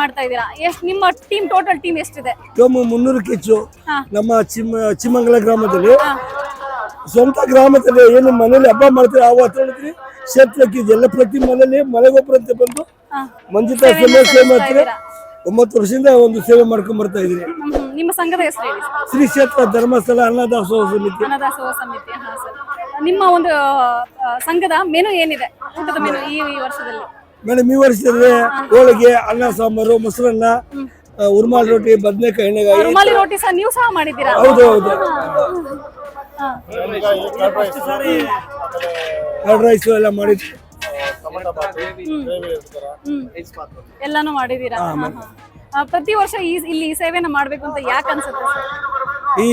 ಮಾಡ್ತಾ ಇದ್ದೀರಾ? ಎಷ್ಟು ನಿಮ್ಮ ಟೀಮ್ ಟೋಟಲ್ ಟೀಮ್ ಎಷ್ಟಿದೆ? ಟೋಮು ಮುನ್ನೂರು ಕಿಚ್ಚು. ಹಾ. ನಮ್ಮ ಚಿಮ್ಮ ಚಿಮ್ಮಂಗಲ ಗ್ರಾಮದಲ್ಲಿ. ಸ್ವಂತ ಗ್ರಾಮದಲ್ಲಿ ಏನು ಮನೇಲಿ ಹಬ್ಬ ಮಾಡ್ತೀರಾ? ಆ ವಾತಾವರಣದಲ್ಲಿ ಕ್ಷೇತ್ರಕ್ಕೆ ಎಲ್ಲ ಪ್ರತಿ ಮನೇಲಿ ಮಳೆಗೊಬ್ಬರ ಅಂತ ಬಂದು ಮಂಜುತಾ ಸೇವೆ ಇದ್ದೀರಾ. ಒಂಬತ್ತು ವರ್ಷದಿಂದ ಒಂದು ಸೇವೆ ಮಾಡ್ಕೊಂಡ್ ಬರ್ತಾ ಇದೀನಿ. ನಿಮ್ಮ ಸಂಘದ ಹೆಸರು ಹೇಳಿ ಸರ್. ಶ್ರೀ ಕ್ಷೇತ್ರ ಧರ್ಮಸ್ಥಳ ಅನ್ನದಾಸೋಹ ಸಮಿತಿ. ಅನ್ನದಾಸೋಹ ಸಮಿತಿ ಹಾ ಸರ್. ನಿಮ್ಮ ಒಂದು ಆ, ಸಂಘದ ಮೆನು ಏನಿದೆ? ಊಟದ ಮೆನು ಈ ಈ ವರ್ಷದಲ್ಲಿ? ಮೇಡಮ್ ಈ ವರ್ಷದಲ್ಲಿ ಹೋಳಿಗೆ ಅನ್ನ ಸಾಂಬಾರು ಮೊಸರನ್ನ ಆ, ಉರ್ಮಾಲ್ ರೊಟ್ಟಿ ಬದನೆಕಾಯಿ ಎಣ್ಣೆಗಾಯಿ. ರುಮಾಲಿ ರೋಟಿ ಸಹ ನೀವು ಸಹ ಮಾಡಿದ್ದೀರಾ? ಹೌದು ಹೌದು. ಹಾ. ಕರ್ಡ್ ರೈಸ್ ಎಲ್ಲ ಮಾಡಿದ್ವಿ. ಹ್ಮ್. ಎಲ್ಲಾನು ಮಾಡಿದೀರಾ? ಹಾ, ಹಾ. ಆ, ಪ್ರತಿ ವರ್ಷ ಈ ಇಲ್ಲಿ ಈ ಸೇವೆನ ಮಾಡ್ಬೇಕು ಅಂತ ಯಾಕೆ ಅನ್ಸುತ್ತೆ ಈ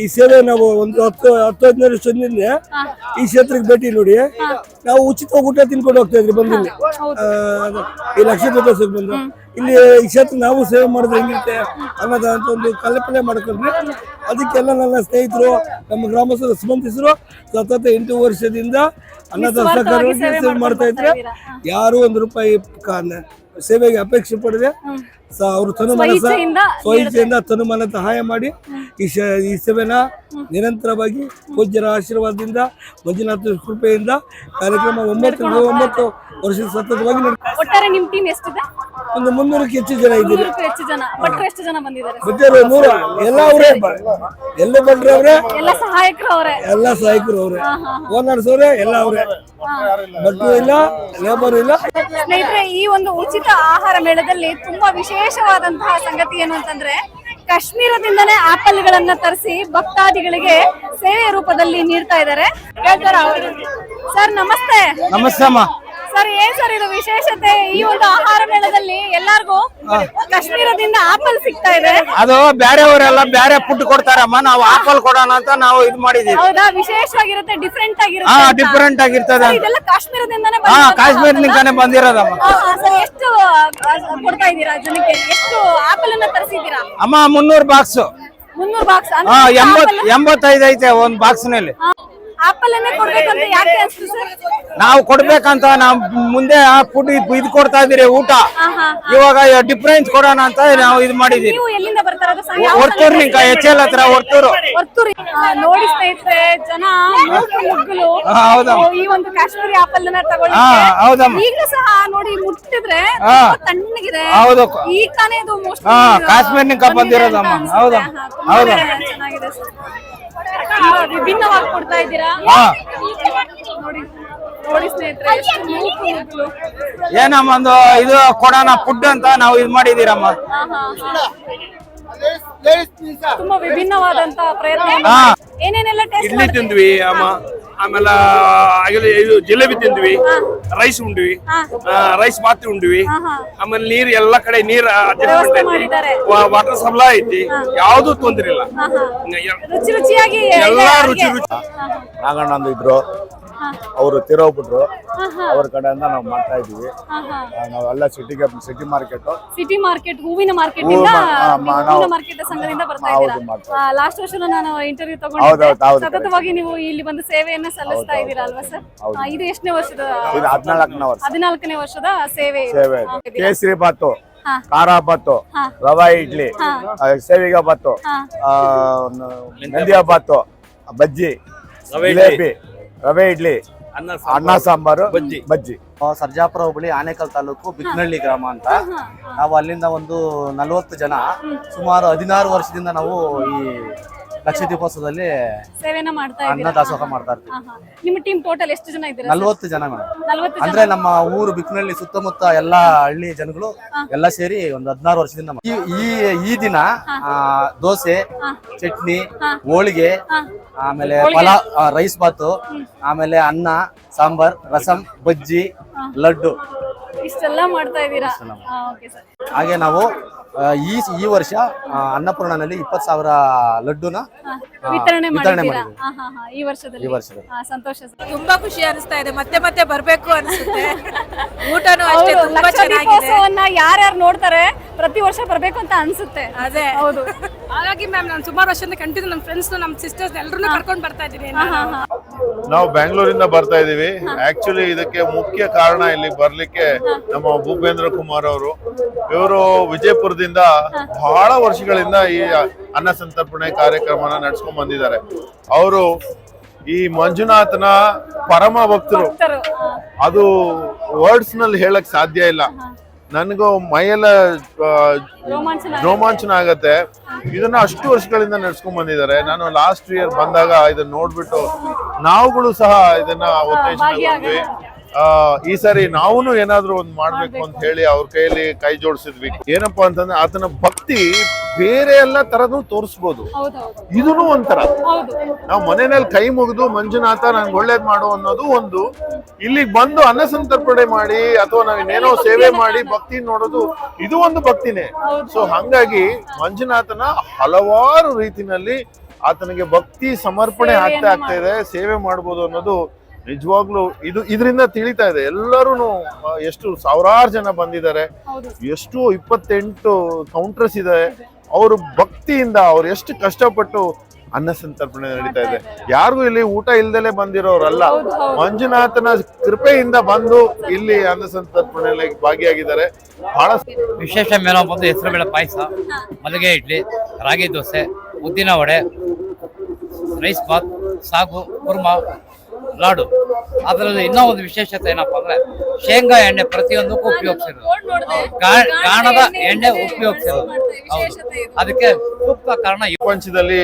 ಈ ಸೇವೆ ನಾವು ಒಂದು ಹತ್ತು ಹತ್ತು ಹದಿನೈದು ವರ್ಷದಿಂದ ಈ ಕ್ಷೇತ್ರಕ್ಕೆ ಭೇಟಿ ನೋಡಿ. ನಾವು ಉಚಿತ ಊಟ ತಿನ್ಕೊಂಡು ಹೋಗ್ತಾ ಇದ್ರಿ ಬಂದಿಲ್ಲಿ ಈ ಲಕ್ಷ ಬಂದು. ಇಲ್ಲಿ ಈ ಕ್ಷೇತ್ರ ನಾವು ಸೇವೆ ಮಾಡಿದ್ರೆ ಹೆಂಗಿರುತ್ತೆ ಅನ್ನೋದಂತ ಒಂದು ಕಲ್ಪನೆ ಮಾಡ್ಕೊಂಡ್ರಿ ಅದಕ್ಕೆಲ್ಲ ನನ್ನ ಸ್ನೇಹಿತರು ನಮ್ಮ ಗ್ರಾಮಸ್ಥರು ಸ್ಪಂದಿಸಿದ್ರು ಸತತ ಎಂಟು ವರ್ಷದಿಂದ ಅನ್ನದ ಸೇವೆ ಮಾಡ್ತಾ ಇದ್ರೆ ಯಾರು ಒಂದು ರೂಪಾಯಿ ಸೇವೆಗೆ ಅಪೇಕ್ಷೆ ಪಡದೆ ಅವರು ತನುಮನ ಸ್ವಇಚ್ಛೆಯಿಂದ ತನುಮನ ಸಹಾಯ ಮಾಡಿ ಈ ಈ ಸೇವೆನ ನಿರಂತರವಾಗಿ ಪೂಜ್ಯರ ಆಶೀರ್ವಾದದಿಂದ ಮಂಜುನಾಥ ಕೃಪೆಯಿಂದ ಕಾರ್ಯಕ್ರಮ ಒಂಬತ್ತು ಒಂಬತ್ತು ವರ್ಷದ ಸತತವಾಗಿ ಒಟ್ಟಾರೆ ನಿಮ್ಮ ಟೀಮ್ ಎಷ್ಟಿದೆ? ಒಂದು ಮುನ್ನೂರಕ್ಕೆ ಹೆಚ್ಚು ಜನ ಇದ್ದೀರಿ ಹೆಚ್ಚು ಜನ. ಭಟ್ರು ಎಷ್ಟು ಜನ ಬಂದಿದ್ದಾರೆ? ಬಜ್ಜರು ನೂರ. ಎಲ್ಲ ಅವರೇ ಎಲ್ಲ ಬಂದ್ರೆ ಅವರೇ. ಎಲ್ಲ ಸಹಾಯಕರು ಅವರೇ. ಎಲ್ಲ ಸಹಾಯಕರು ಅವರೇ. ಓನರ್ಸ್ ಅವರೇ ಎಲ್ಲ ಅವರೇ. ಭಟ್ರು ಇಲ್ಲ ಲೇಬರ್ ಇಲ್ಲ. ಸ್ನೇಹಿತರೆ ಈ ಒಂದು ಉಚಿತ ಆಹಾರ ಮೇಳದಲ್ಲಿ ತುಂಬಾ ವಿಶೇಷವಾದಂತಹ ಸಂಗತಿ ಏನು ಅಂತಂದ್ರೆ, ಕಾಶ್ಮೀರದಿಂದನೇ ಆಪಲ್ ಗಳನ್ನ ತರಿಸಿ ಭಕ್ತಾದಿಗಳಿಗೆ ಸೇವೆ ರೂಪದಲ್ಲಿ ನೀಡ್ತಾ ಇದ್ದಾರೆ. ಸರ್, ನಮಸ್ತೆ. ನಮಸ್ತೆ ಅಮ್ಮ. ಸರ್ ಏನ್ ಸರ್ ಇದು ವಿಶೇಷತೆ? ಈ ಒಂದು ಆಹಾರ ಮೇಳದಲ್ಲಿ ಎಲ್ಲಾರ್ಗೂ ಕಾಶ್ಮೀರದಿಂದ ಆಪಲ್ ಸಿಗ್ತಾ ಇದೆ. ಅದು ಬೇರೆಯವರೆಲ್ಲ ಬೇರೆ ಫುಡ್ ಕೊಡ್ತಾರಮ್ಮ ನಾವು ಆಪಲ್ ಕೊಡೋಣ ಅಂತ ನಾವು ಇದು ಮಾಡಿದೀವಿ ಹೌದಾ? ವಿಶೇಷವಾಗಿರುತ್ತೆ ಡಿಫ್ರೆಂಟ್ ಹಾ ಆಗಿರುತ್ತೆ ಹಾ ಡಿಫರೆಂಟ್ ಆಗಿರ್ತದೆ ಇದೆಲ್ಲ ಕಾಶ್ಮೀರದಿಂದನೇ ಹಾ ಬಂದಿರೋದು ಹಾ ಆಪಲ್? ಬಂದಿರೋದಮ್ಮ ಆ, ಆ, ಸರ್ ಎಷ್ಟು ಆ, ಕೊಡ್ತಾ ಇದ್ದೀರಾ ಜನಕ್ಕೆ? ಎಷ್ಟು ಆಪಲ್ ಅನ್ನ ತರಿಸಿದ್ದೀರಾ? ಅಮ್ಮ ಮುನ್ನೂರು ಬಾಕ್ಸ್ ಮುನ್ನೂರು ಬಾಕ್ಸ್ ಹಾ ಎಂಬತ್ ಎಂಬತ್ತೈದು ಐತೆ ಒಂದ್ ಬಾಕ್ಸ್ನಲ್ಲಿ. ನಾವು ಕೊಡ್ಬೇಕಂತ ನಾವು ಮುಂದೆ ಫುಡ್ ಇದು ಕೊಡ್ತಾ ಇದೀರಿ ಊಟ. ಇವಾಗ ಡಿಫರೆನ್ಸ್ ಕೊಡೋಣ ಅಂತ ನಾವು ಇದು ಮಾಡಿದೀವಿ ನೀವು ಎಲ್ಲಿಂದ ಬರ್ತಾರ? ಹೊರ್ತೂರ್ ನಿಂಕ ಎಚ್ ಎಲ್ ಹತ್ರ ಹೊರ್ತೂರು ನೋಡಿ ಸ್ನೇಹಿತರೆ ಜನ ಮುಗ್ಗಲು. ಈ ಒಂದು ಕಾಶ್ಮೀರಿ ಆಪಲ್ ಅನ್ನ ಹಾ, ತಗೊಳ್ಳಿ ಹೌದಮ್ಮ. ಈಗಲೂ ಸಹ ನೋಡಿ ಮುಟ್ಟಿದ್ರೆ ತಣ್ಣಗಿದೆ. ಹೌದು. ಈಗ ತಾನೇ ಇದು mostly ಹಾ, ಇದು ಕಾಶ್ಮೀರ್ನಿಂದ ಬಂದಿದೆ ಬಂದಿರೋದಮ್ಮ. ಹೌದಾ ಅನ್ಸುತ್ತೆ. ವಿಭಿನ್ನವಾಗಿ ಕೊಡ್ತಾ ಇದ್ದೀರಾ ಹಾ. ನೋಡಿ ನೋಡಿ ಸ್ನೇಹಿತರೆ ಎಷ್ಟು ಮೂಗು ಮುಗ್ಗಲು. ಏನಮ್ಮ ಒಂದು ಇದು ಕೊಡೋಣ ಫುಡ್ ಅಂತ ನಾವು ಇದು ಮಾಡಿದೀರಮ್ಮ ಹಾ, ಹಾ, ಹಾ. ತುಂಬಾ ವಿಭಿನ್ನವಾದಂತ ಪ್ರಯತ್ನ ಹಾ. ಏನೇನೆಲ್ಲ ಟೇಸ್ಟ್ ಇಡ್ಲಿ ತಿಂದ್ವಿ ಅಮ್ಮ ಆಮೇಲೆ ಆಗಲಿ ಇದು ಜಿಲೇಬಿ ತಿಂದ್ವಿ. ರೈಸ್ ಉಂಡ್ವಿ. ರೈಸ್ ಬಾತ್ ಉಂಡ್ವಿ. ಆಮೇಲೆ ನೀರ್ ಎಲ್ಲಾ ಕಡೆ ನೀರ್ ಅಡ್ಜಸ್ಟ್ಮೆಂಟ್ ಮಾಡಿದ್ದಾರೆ. ವಾಟರ್ ಸಪ್ಲೈ ಐತಿ. ಯಾವ್ದು ತೊಂದ್ರೆ ಇಲ್ಲ. ರುಚಿ ರುಚಿಯಾಗಿ ಎಲ್ಲಾ ರುಚಿ. ರುಚಿ. ನಾಗಣ್ಣಂದು ಇದ್ರು. ಅವರು ತೀರೋಗ್ಬಿಟ್ರು ಅವ್ರ ಕಡೆಯಿಂದ ನಾವು ಮಾಡ್ತಾ ಇದೀವಿ ನಾವೆಲ್ಲ city city market city market ಹೂವಿನ ಮಾರ್ಕೆಟ್ ಇಂದ ಹೂವಿನ ಮಾರ್ಕೆಟ್ ಸಂಘದಿಂದ ಬರ್ತಾ ಇದ್ದೀರಾ? ಲಾಸ್ಟ್ ವರ್ಷ ನಾನು ಇಂಟರ್ವ್ಯೂ ತಗೊಂಡು ತಗೊಂಡಿದ್ದೆ ಸತತವಾಗಿ ನೀವು ಇಲ್ಲಿ ಬಂದು ಸೇವೆಯನ್ನ ಸಲ್ಲಿಸ್ತಾ ಇದೀರಾ ಇದ್ದೀರಾ ಅಲ್ವಾ ಸರ್. ಇದು ಎಷ್ಟನೇ ವರ್ಷದ ಇದು ಹದಿನಾಲ್ಕನೇ ವರ್ಷ. ಹದಿನಾಲ್ಕನೇ ವರ್ಷದ ಸೇವೆ. ಕೇಸರಿ ಬಾತು. ಖಾರ ಬಾತು. ರವಾ ಇಡ್ಲಿ ಸೇವಿಗ ಆ, ಸೇವಿಗೆ ಬಾತು ನಂದಿಯ ಬಾತು ಬಜ್ಜಿ ರವೆ ಜಿಲೇಬಿ. ರವೆ ಇಡ್ಲಿ ಅನ್ನ ಸಾಂಬಾರು ಬಜ್ಜಿ. ಬಜ್ಜಿ. ಸರ್ಜಾಪುರ ಹೋಬಳಿ ಆನೇಕಲ್ ತಾಲೂಕು ಬಿಕ್ನಳ್ಳಿ ಗ್ರಾಮ ಅಂತ. ನಾವು ಅಲ್ಲಿಂದ ಒಂದು ನಲವತ್ತು ಜನ ಸುಮಾರು ಹದಿನಾರು ವರ್ಷದಿಂದ ನಾವು ಈ ಲಕ್ಷ ದೀಪೋತ್ಸವದಲ್ಲಿ ಸೇವೆನ ಮಾಡ್ತಾ ಅನ್ನ ಇದ್ದೀರಾ? ದಾಸೋಹ ಮಾಡ್ತಾ ಇರ್ತೀವಿ. ಹಾ, ಹಾ. ನಿಮ್ಮ ಟೀಮ್ ಟೋಟಲ್ ಎಷ್ಟು ಜನ ಇದ್ದೀರಾ ನಲ್ವತ್ತು ಜನ ಮೇಡಮ್. ನಲ್ವತ್ತು ಅಂದ್ರೆ ನಮ್ಮ ಊರು ಬಿಕ್ನಳ್ಳಿ ಸುತ್ತಮುತ್ತ ಎಲ್ಲಾ ಹಳ್ಳಿ ಜನಗಳು ಎಲ್ಲ ಸೇರಿ ಒಂದು ಹದಿನಾರು ವರ್ಷದಿಂದ ಈ ಈ- ಈ ದಿನ ಆ, ದೋಸೆ ಚಟ್ನಿ ಹೋಳಿಗೆ ಆಮೇಲೆ ಪಲಾವ್ ರೈಸ್ ಬಾತು ಆಮೇಲೆ ಅನ್ನ ಸಾಂಬಾರ್ ರಸಂ ಬಜ್ಜಿ ಲಡ್ಡು. ಇಷ್ಟೆಲ್ಲ ಮಾಡ್ತಾ ಇದ್ದೀರಾ? ಹಾಗೆ ನಾವು ಈ ಈ ವರ್ಷ ಅನ್ನಪೂರ್ಣನಲ್ಲಿ ಇಪ್ಪತ್ತು ಸಾವಿರ ಲಡ್ಡುನ ವಿತರಣೆ ವಿತರಣೆ ಮಾಡಿದ್ದೀರಾ. ಈ ವರ್ಷದಲ್ಲಿ. ಈ ವರ್ಷದಲ್ಲಿ. ಸಂತೋಷ ಸರ್ ತುಂಬಾ ಖುಷಿ ಅನಿಸ್ತಾ ಇದೆ. ಮತ್ತೆ ಮತ್ತೆ ಬರ್ಬೇಕು ಅನ್ಸುತ್ತೆ. ಊಟನೂ ಅಷ್ಟೇ ತುಂಬಾ ಚೆನ್ನಾಗಿದೆ. ಯಾರ್ಯಾರು ನೋಡ್ತಾರೆ ಪ್ರತಿ ವರ್ಷ ಬರ್ಬೇಕು ಅಂತ ಅನ್ಸುತ್ತೆ. ಅದೇ. ಹೌದು. ಹಾಗಾಗಿ ಮ್ಯಾಮ್ ನಾನು ಸುಮಾರು ವರ್ಷದಿಂದ ಕಂಟಿನ್ಯೂ ನಮ್ಮ ಫ್ರೆಂಡ್ಸ್ ನಮ್ಮ ಸಿಸ್ಟರ್ಸ್ ಎಲ್ಲರನ್ನೂ ಕರ್ಕೊಂಡು ಬರ್ತಾ ಇದ್ದೀನಿ. ನಾವು ಬೆಂಗಳೂರಿಂದ ಬರ್ತಾ ಇದೀವಿ. ಆಕ್ಚುಲಿ ಇದಕ್ಕೆ ಮುಖ್ಯ ಕಾರಣ ಇಲ್ಲಿ ಬರ್ಲಿಕ್ಕೆ ನಮ್ಮ ಭೂಪೇಂದ್ರ ಕುಮಾರ್ ಅವರು. ಇವರು ವಿಜಯಪುರದಿಂದ ಬಹಳ ವರ್ಷಗಳಿಂದ ಈ ಅನ್ನ ಸಂತರ್ಪಣೆ ಕಾರ್ಯಕ್ರಮನ ನಡ್ಸ್ಕೊಂಡ್ ಬಂದಿದ್ದಾರೆ. ಅವರು ಈ ಮಂಜುನಾಥನ ಪರಮ ಭಕ್ತರು. ಭಕ್ತರು, ಅದು ವರ್ಡ್ಸ್ನಲ್ಲಿ ಹೇಳಕ್ ಸಾಧ್ಯ ಇಲ್ಲ. ನನಗೂ ಮೈಯೆಲ್ಲ ರೋಮಾಂಚನ ಆಗತ್ತೆ. ಇದನ್ನ ಅಷ್ಟು ವರ್ಷಗಳಿಂದ ನಡ್ಸ್ಕೊಂಡ್ ಬಂದಿದ್ದಾರೆ. ನಾನು ಲಾಸ್ಟ್ ಇಯರ್ ಬಂದಾಗ ಇದನ್ನ ನೋಡ್ಬಿಟ್ಟು ನಾವುಗಳು ಸಹ ಇದನ್ನ ಉತ್ತೇಜನ ಈ ಸಾರಿ ನಾವು ಏನಾದ್ರೂ ಒಂದ್ ಮಾಡ್ಬೇಕು ಅಂತ ಹೇಳಿ ಅವ್ರ ಕೈಯಲ್ಲಿ ಕೈ ಜೋಡಿಸಿದ್ವಿ. ಏನಪ್ಪಾ ಅಂತಂದ್ರೆ ಆತನ ಭಕ್ತಿ ಬೇರೆ ಎಲ್ಲ ತರನು ತೋರಿಸ್ಬೋದು. ಇದನ್ನು ಇದೂನು ಒಂಥರ. ನಾವು ಮನೆಯಲ್ಲಿ ಕೈ ಮುಗಿದು ಮಂಜುನಾಥ ನನ್ಗೆ ಒಳ್ಳೇದ್ ಮಾಡು ಅನ್ನೋದು ಒಂದು. ಇಲ್ಲಿಗೆ ಬಂದು ಅನ್ನ ಸಂತರ್ಪಣೆ ಮಾಡಿ ಅಥವಾ ನಾವ್ ಇನ್ನೇನೋ ಸೇವೆ ಮಾಡಿ ಭಕ್ತಿ ನೋಡೋದು ಇದು ಒಂದು ಭಕ್ತಿನೇ. ಸೊ ಹಂಗಾಗಿ ಮಂಜುನಾಥನ ಹಲವಾರು ರೀತಿನಲ್ಲಿ ಆತನಿಗೆ ಭಕ್ತಿ ಸಮರ್ಪಣೆ ಆಗ್ತಾ ಆಗ್ತಾ ಇದೆ ಸೇವೆ ಮಾಡ್ಬೋದು ಅನ್ನೋದು ನಿಜವಾಗ್ಲೂ ಇದು ಇದರಿಂದ ತಿಳಿತಾ ಇದೆ. ಎಲ್ಲರೂ ಎಷ್ಟು ಸಾವಿರಾರು ಜನ ಬಂದಿದ್ದಾರೆ. ಎಷ್ಟು ಇಪ್ಪತ್ತೆಂಟು ಕೌಂಟರ್ಸ್ ಇದೆ. ಅವರು ಭಕ್ತಿಯಿಂದ ಅವ್ರು ಎಷ್ಟು ಕಷ್ಟಪಟ್ಟು ಅನ್ನ ಸಂತರ್ಪಣೆ ನಡೀತಾ ಇದೆ. ಯಾರಿಗೂ ಇಲ್ಲಿ ಊಟ ಇಲ್ದಲೆ ಬಂದಿರೋರಲ್ಲ. ಮಂಜುನಾಥನ ಕೃಪೆಯಿಂದ ಬಂದು ಇಲ್ಲಿ ಅನ್ನ ಸಂತರ್ಪಣೆಯಲ್ಲಿ ಭಾಗಿಯಾಗಿದ್ದಾರೆ. ಬಹಳ ವಿಶೇಷ ಮೇಲೆ ಬಂದು ಹೆಸರುಬೇಳೆ ಪಾಯಸ ಮಲ್ಲಿಗೆ ಇಡ್ಲಿ ರಾಗಿ ದೋಸೆ ಉದ್ದಿನ ವಡೆ ರೈಸ್ ಬಾತ್ ಸಾಗು ಕುರ್ಮಾ ಲಾಡು. ಅದರಲ್ಲಿ ಇನ್ನೂ ಒಂದು ವಿಶೇಷತೆ ಏನಪ್ಪಾ ಅಂದ್ರೆ ಶೇಂಗಾ ಎಣ್ಣೆ ಪ್ರತಿಯೊಂದಕ್ಕೂ ಉಪಯೋಗಿಸಿರೋದು. ಕಾಣದ ಗಾಣದ ಎಣ್ಣೆ ಉಪಯೋಗಿಸಿರೋದು. ಹೌದು. ಅದಕ್ಕೆ ಸೂಕ್ತ ಕಾರಣ. ಪ್ರಪಂಚದಲ್ಲಿ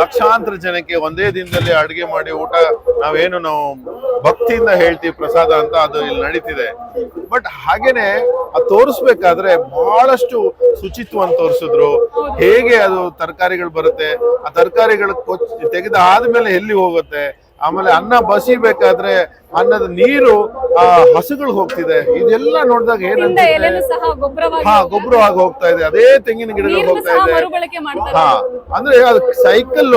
ಲಕ್ಷಾಂತರ ಜನಕ್ಕೆ ಒಂದೇ ದಿನದಲ್ಲಿ ಅಡುಗೆ ಮಾಡಿ ಊಟ ನಾವೇನು ನಾವು ಭಕ್ತಿಯಿಂದ ಹೇಳ್ತೀವಿ ಪ್ರಸಾದ ಅಂತ ಅದು ಇಲ್ಲಿ ನಡೀತಿದೆ. ಬಟ್ ಹಾಗೇನೆ ಅದು ತೋರಿಸ್ಬೇಕಾದ್ರೆ ಬಹಳಷ್ಟು ಶುಚಿತ್ವವನ್ನು ತೋರಿಸಿದ್ರು. ಹೇಗೆ ಅದು ತರಕಾರಿಗಳು ಬರುತ್ತೆ ಆ ತರಕಾರಿಗಳು ಕೊಚ್ ತೆಗೆದ ಆದ್ಮೇಲೆ ಎಲ್ಲಿ ಹೋಗುತ್ತೆ ಆಮೇಲೆ ಅನ್ನ ಬಸಿಬೇಕಾದ್ರೆ ಅನ್ನದ ನೀರು ಆ ಹಸುಗಳು ಹೋಗ್ತಿದೆ. ಇದೆಲ್ಲ ನೋಡಿದಾಗ ಏನಂತ ಹಾ ಗೊಬ್ಬರವಾಗಿ ಹೋಗ್ತಾ ಇದೆ. ಅದೇ ತೆಂಗಿನ ಗಿಡಗಳು ಹೋಗ್ತಾ ಇದೆ. ಹಾ ಅಂದ್ರೆ ಅದು ಸೈಕಲ್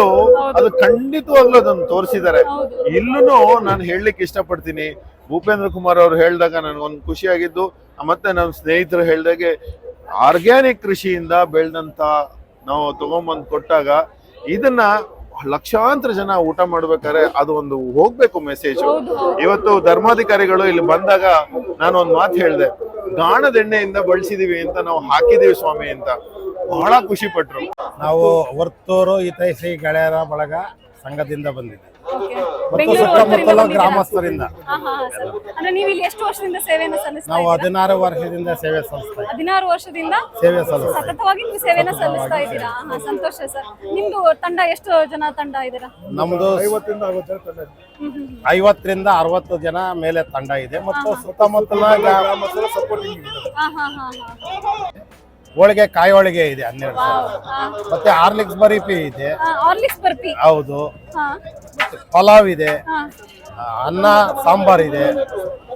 ಅದು ಖಂಡಿತವಾಗ್ಲೂ ಅದನ್ನ ತೋರಿಸಿದ್ದಾರೆ. ಇಲ್ಲೂ ನಾನು ಹೇಳಲಿಕ್ಕೆ ಇಷ್ಟಪಡ್ತೀನಿ. ಭೂಪೇಂದ್ರ ಕುಮಾರ್ ಅವರು ಹೇಳಿದಾಗ ನನಗೊಂದು ಖುಷಿಯಾಗಿದ್ದು ಮತ್ತೆ ನಮ್ಮ ಸ್ನೇಹಿತರು ಹೇಳಿದಾಗೆ ಆರ್ಗ್ಯಾನಿಕ್ ಕೃಷಿಯಿಂದ ಬೆಳೆದಂತ ನಾವು ತಗೊಂಬಂದು ಕೊಟ್ಟಾಗ ಇದನ್ನ ಲಕ್ಷಾಂತರ ಜನ ಊಟ ಮಾಡ್ಬೇಕಾದ್ರೆ ಅದು ಒಂದು ಹೋಗ್ಬೇಕು ಮೆಸೇಜ್ ಇವತ್ತು ಧರ್ಮಾಧಿಕಾರಿಗಳು ಇಲ್ಲಿ ಬಂದಾಗ ನಾನು ಒಂದು ಮಾತು ಹೇಳಿದೆ. ಗಾಣದ ಎಣ್ಣೆಯಿಂದ ಬಳಸಿದೀವಿ ಅಂತ ನಾವು ಹಾಕಿದೀವಿ ಸ್ವಾಮಿ ಅಂತ. ಬಹಳ ಖುಷಿ ಪಟ್ರು. ನಾವು ವರ್ತೂರು ಹಿತೈಷಿ ಗೆಳೆಯರ ಬಳಗ ಸಂಘದಿಂದ ಮತ್ತು ಬೆಂಗಳೂರು ಗ್ರಾಮಸ್ಥರಿಂದ. ಹಾ, ಹಾ, ಹಾ, ಸರ್. ಅಂದ್ರೆ ನೀವು ಇಲ್ಲಿ ಎಷ್ಟು ವರ್ಷದಿಂದ ಸೇವೆಯನ್ನು ಸಲ್ಲಿಸ್ತಾ ನಾವು? ಹದಿನಾರು ವರ್ಷದಿಂದ ಸೇವೆ ಸಲ್ಲಿಸ್ತಾ. ಹದಿನಾರು ವರ್ಷದಿಂದ ಸೇವೆ ಸಲ್ಲಿಸ್ತಾ. ಸತತವಾಗಿ ನೀವು ಸೇವೆನ ಸಲ್ಲಿಸ್ತಾ ಇದ್ದೀರಾ? ಹಾ, ಸಂತೋಷ ಸರ್. ನಿಮ್ದು ತಂಡ ಎಷ್ಟು ಜನ ತಂಡ ಇದ್ದೀರಾ? ನಮ್ದು ಐವತ್ತರಿಂದ ಅರವತ್ತು ಜನ ತಂಡ ಇದೆ. ಐವತ್ತರಿಂದ ಅರವತ್ತು ಜನ ಮೇಲೆ ತಂಡ ಇದೆ. ಮತ್ತು ಸುತ್ತಮುತ್ತಲ ಗ್ರಾ- ಗ್ರಾಮಸ್ಥರ ಸಪೋರ್ಟಿಂಗ್ ಇದೆ ಹಾ, ಹಾ, ಹಾ. ಹೋಳಿಗೆ ಕಾಯಿ ಹೋಳಿಗೆ ಇದೆ ಹನ್ನೆರಡು ಸಾವಿರ ಹಾ. ಮತ್ತೆ ಆರ್ಲಿಕ್ಸ್ ಬರೀಪಿ ಇದೆ. ಆ, ಹಾರ್ಲಿಕ್ಸ್ ಬರ್ಪಿ ಹೌದು. ಹಾ, ಪಲಾವ್ ಇದೆ ಅನ್ನ ಸಾಂಬಾರ್ ಇದೆ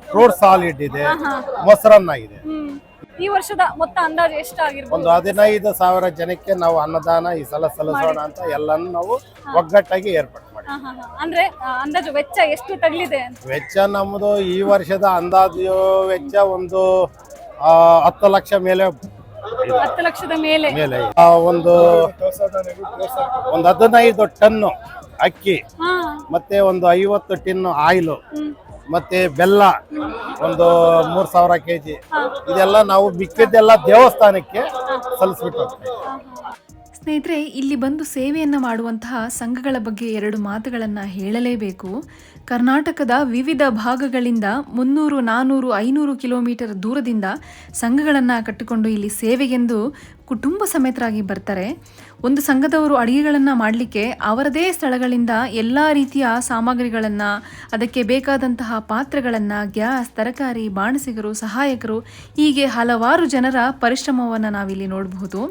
ಫ್ರೂಟ್ ಸಾಲಿಡ್ ಇದೆ ಮೊಸರನ್ನ ಇದೆ. ಈ ವರ್ಷದ ಮೊತ್ತ ಅಂದಾಜು ಎಷ್ಟಾಗಿರ್ಬೋದು? ಒಂದು ಹದಿನೈದು ಸಾವಿರ ಜನಕ್ಕೆ ನಾವು ಅನ್ನದಾನ ಈ ಸಲ ಸಲ್ಲಿಸೋಣ ಅಂತ ಎಲ್ಲಾನು ನಾವು ಒಗ್ಗಟ್ಟಾಗಿ ಏರ್ಪಾಡು ಮಾಡಿ. ಅಂದ್ರೆ ಅಂದಾಜು ವೆಚ್ಚ ಎಷ್ಟು ತಗಲಿದೆ ವೆಚ್ಚ ನಮ್ಮದು ಈ ವರ್ಷದ ಅಂದಾಜು ವೆಚ್ಚ ಒಂದು ಆ, ಹತ್ತು ಲಕ್ಷ ಮೇಲೆ. ಹತ್ತು ಲಕ್ಷದ ಮೇಲೆ. ಮೇಲೆ. ಆ, ಒಂದು ಒಂದು ಹದಿನೈದು ಟನ್ನು ಅಕ್ಕಿ ಮತ್ತೆ ಒಂದು ಐವತ್ತು ಟಿನ್ ಆಯಿಲು ಮತ್ತೆ ಬೆಲ್ಲ ಒಂದು ಮೂರ್ ಸಾವಿರ ಕೆಜಿ. ಇದೆಲ್ಲ ನಾವು ಮಿಕ್ಕಿದ್ದೆಲ್ಲ ದೇವಸ್ಥಾನಕ್ಕೆ ಸಲ್ಲಿಸ್ಬಿಟ್ಟು ಸ್ನೇಹಿತರೆ ಇಲ್ಲಿ ಬಂದು ಸೇವೆಯನ್ನು ಮಾಡುವಂತಹ ಸಂಘಗಳ ಬಗ್ಗೆ ಎರಡು ಮಾತುಗಳನ್ನು ಹೇಳಲೇಬೇಕು. ಕರ್ನಾಟಕದ ವಿವಿಧ ಭಾಗಗಳಿಂದ ಮುನ್ನೂರು ನಾನ್ನೂರು ಐನೂರು ಕಿಲೋಮೀಟರ್ ದೂರದಿಂದ ಸಂಘಗಳನ್ನು ಕಟ್ಟಿಕೊಂಡು ಇಲ್ಲಿ ಸೇವೆಗೆಂದು ಕುಟುಂಬ ಸಮೇತರಾಗಿ ಬರ್ತಾರೆ. ಒಂದು ಸಂಘದವರು ಅಡುಗೆಗಳನ್ನು ಮಾಡಲಿಕ್ಕೆ ಅವರದೇ ಸ್ಥಳಗಳಿಂದ ಎಲ್ಲ ರೀತಿಯ ಸಾಮಗ್ರಿಗಳನ್ನು, ಅದಕ್ಕೆ ಬೇಕಾದಂತಹ ಪಾತ್ರೆಗಳನ್ನು, ಗ್ಯಾಸ್, ತರಕಾರಿ, ಬಾಣಸಿಗರು, ಸಹಾಯಕರು, ಹೀಗೆ ಹಲವಾರು ಜನರ ಪರಿಶ್ರಮವನ್ನು ನಾವಿಲ್ಲಿ ನೋಡಬಹುದು.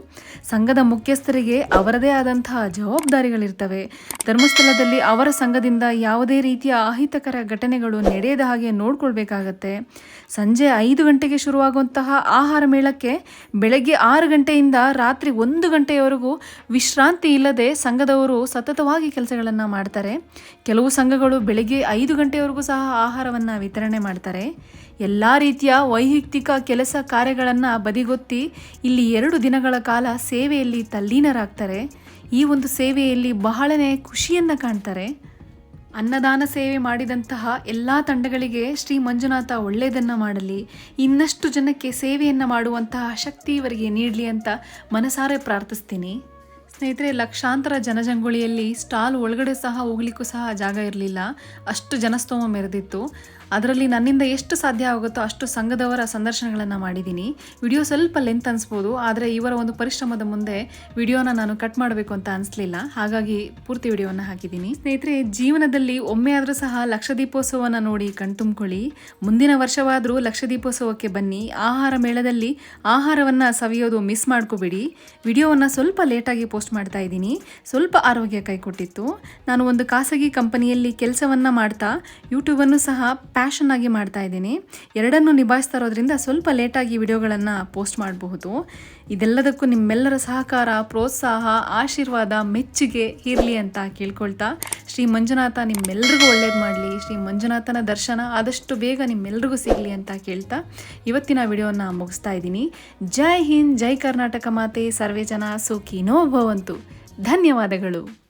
ಸಂಘದ ಮುಖ್ಯಸ್ಥರಿಗೆ ಅವರದೇ ಆದಂತಹ ಜವಾಬ್ದಾರಿಗಳಿರ್ತವೆ. ಧರ್ಮಸ್ಥಳದಲ್ಲಿ ಅವರ ಸಂಘದಿಂದ ಯಾವುದೇ ರೀತಿಯ ಅಹಿತಕರ ಘಟನೆಗಳು ನಡೆಯದ ಹಾಗೆ ನೋಡ್ಕೊಳ್ಬೇಕಾಗತ್ತೆ. ಸಂಜೆ ಐದು ಗಂಟೆಗೆ ಶುರುವಾಗುವಂತಹ ಆಹಾರ ಮೇಳಕ್ಕೆ ಬೆಳಗ್ಗೆ ಆರು ಗಂಟೆಯಿಂದ ರಾತ್ರಿ ಒಂದು ಗಂಟೆಯವರೆಗೂ ವಿಶ್ರಾಂತಿ ಇಲ್ಲದೆ ಸಂಘದವರು ಸತತವಾಗಿ ಕೆಲಸಗಳನ್ನು ಮಾಡ್ತಾರೆ. ಕೆಲವು ಸಂಘಗಳು ಬೆಳಗ್ಗೆ ಐದು ಗಂಟೆಯವರೆಗೂ ಸಹ ಆಹಾರವನ್ನು ವಿತರಣೆ ಮಾಡ್ತಾರೆ. ಎಲ್ಲ ರೀತಿಯ ವೈಯಕ್ತಿಕ ಕೆಲಸ ಕಾರ್ಯಗಳನ್ನು ಬದಿಗೊತ್ತಿ ಇಲ್ಲಿ ಎರಡು ದಿನಗಳ ಕಾಲ ಸೇವೆಯಲ್ಲಿ ತಲ್ಲೀನರಾಗ್ತಾರೆ. ಈ ಒಂದು ಸೇವೆಯಲ್ಲಿ ಬಹಳನೇ ಖುಷಿಯನ್ನು ಕಾಣ್ತಾರೆ. ಅನ್ನದಾನ ಸೇವೆ ಮಾಡಿದಂತಹ ಎಲ್ಲ ತಂಡಗಳಿಗೆ ಶ್ರೀ ಮಂಜುನಾಥ ಒಳ್ಳೆಯದನ್ನು ಮಾಡಲಿ. ಇನ್ನಷ್ಟು ಜನಕ್ಕೆ ಸೇವೆಯನ್ನು ಮಾಡುವಂತಹ ಶಕ್ತಿ ಇವರಿಗೆ ನೀಡಲಿ ಅಂತ ಮನಸಾರೆ ಪ್ರಾರ್ಥಿಸ್ತೀನಿ. ಸ್ನೇಹಿತರೆ, ಲಕ್ಷಾಂತರ ಜನಜಂಗುಳಿಯಲ್ಲಿ ಸ್ಟಾಲ್ ಒಳಗಡೆ ಸಹ ಹೋಗ್ಲಿಕ್ಕೂ ಸಹ ಜಾಗ ಇರಲಿಲ್ಲ. ಅಷ್ಟು ಜನಸ್ತೋಮ ಮೆರೆದಿತ್ತು. ಅದರಲ್ಲಿ ನನ್ನಿಂದ ಎಷ್ಟು ಸಾಧ್ಯ ಆಗುತ್ತೋ ಅಷ್ಟು ಸಂಘದವರ ಸಂದರ್ಶನಗಳನ್ನು ಮಾಡಿದ್ದೀನಿ ವಿಡಿಯೋ ಸ್ವಲ್ಪ ಲೆಂತ್ ಅನಿಸ್ಬೋದು, ಆದರೆ ಇವರ ಒಂದು ಪರಿಶ್ರಮದ ಮುಂದೆ ವಿಡಿಯೋನ ನಾನು ಕಟ್ ಮಾಡಬೇಕು ಅಂತ ಅನಿಸ್ಲಿಲ್ಲ. ಹಾಗಾಗಿ ಪೂರ್ತಿ ವಿಡಿಯೋವನ್ನು ಹಾಕಿದ್ದೀನಿ ಸ್ನೇಹಿತರೆ, ಜೀವನದಲ್ಲಿ ಒಮ್ಮೆ ಆದರೂ ಸಹ ಲಕ್ಷದೀಪೋತ್ಸವನ ನೋಡಿ ಕಣ್ತುಂಬ್ಕೊಳ್ಳಿ. ಮುಂದಿನ ವರ್ಷವಾದರೂ ಲಕ್ಷದೀಪೋತ್ಸವಕ್ಕೆ ಬನ್ನಿ. ಆಹಾರ ಮೇಳದಲ್ಲಿ ಆಹಾರವನ್ನು ಸವಿಯೋದು ಮಿಸ್ ಮಾಡ್ಕೋಬೇಡಿ. ವಿಡಿಯೋವನ್ನು ಸ್ವಲ್ಪ ಲೇಟಾಗಿ ಪೋಸ್ಟ್ ಮಾಡ್ತಾ ಇದ್ದೀನಿ. ಸ್ವಲ್ಪ ಆರೋಗ್ಯ ಕೈಕೊಟ್ಟಿತ್ತು. ನಾನು ಒಂದು ಖಾಸಗಿ ಕಂಪನಿಯಲ್ಲಿ ಕೆಲಸವನ್ನು ಮಾಡ್ತಾ ಯೂಟ್ಯೂಬನ್ನು ಸಹ ಪ್ಯಾಷನ್ ಆಗಿ ಮಾಡ್ತಾ ಇದ್ದೀನಿ. ಎರಡನ್ನು ನಿಭಾಯಿಸ್ತಾ ಇರೋದ್ರಿಂದ ಸ್ವಲ್ಪ ಲೇಟಾಗಿ ವಿಡಿಯೋಗಳನ್ನು ಪೋಸ್ಟ್ ಮಾಡಬಹುದು. ಇದೆಲ್ಲದಕ್ಕೂ ನಿಮ್ಮೆಲ್ಲರ ಸಹಕಾರ, ಪ್ರೋತ್ಸಾಹ, ಆಶೀರ್ವಾದ ಮೆಚ್ಚುಗೆ ಇರಲಿ ಅಂತ ಕೇಳ್ಕೊಳ್ತಾ ಶ್ರೀ ಮಂಜುನಾಥ ನಿಮ್ಮೆಲ್ಲರಿಗೂ ಒಳ್ಳೇದು ಮಾಡಲಿ. ಶ್ರೀ ಮಂಜುನಾಥನ ದರ್ಶನ ಆದಷ್ಟು ಬೇಗ ನಿಮ್ಮೆಲ್ಲರಿಗೂ ಸಿಗಲಿ ಅಂತ ಕೇಳ್ತಾ ಇವತ್ತಿನ ವಿಡಿಯೋನ ಮುಗಿಸ್ತಾ ಇದ್ದೀನಿ. ಜೈ ಹಿಂದ್, ಜೈ ಕರ್ನಾಟಕ ಮಾತೆ. ಸರ್ವೇ ಜನ ಸುಖಿನೋ ಭವಂತು. ಧನ್ಯವಾದಗಳು.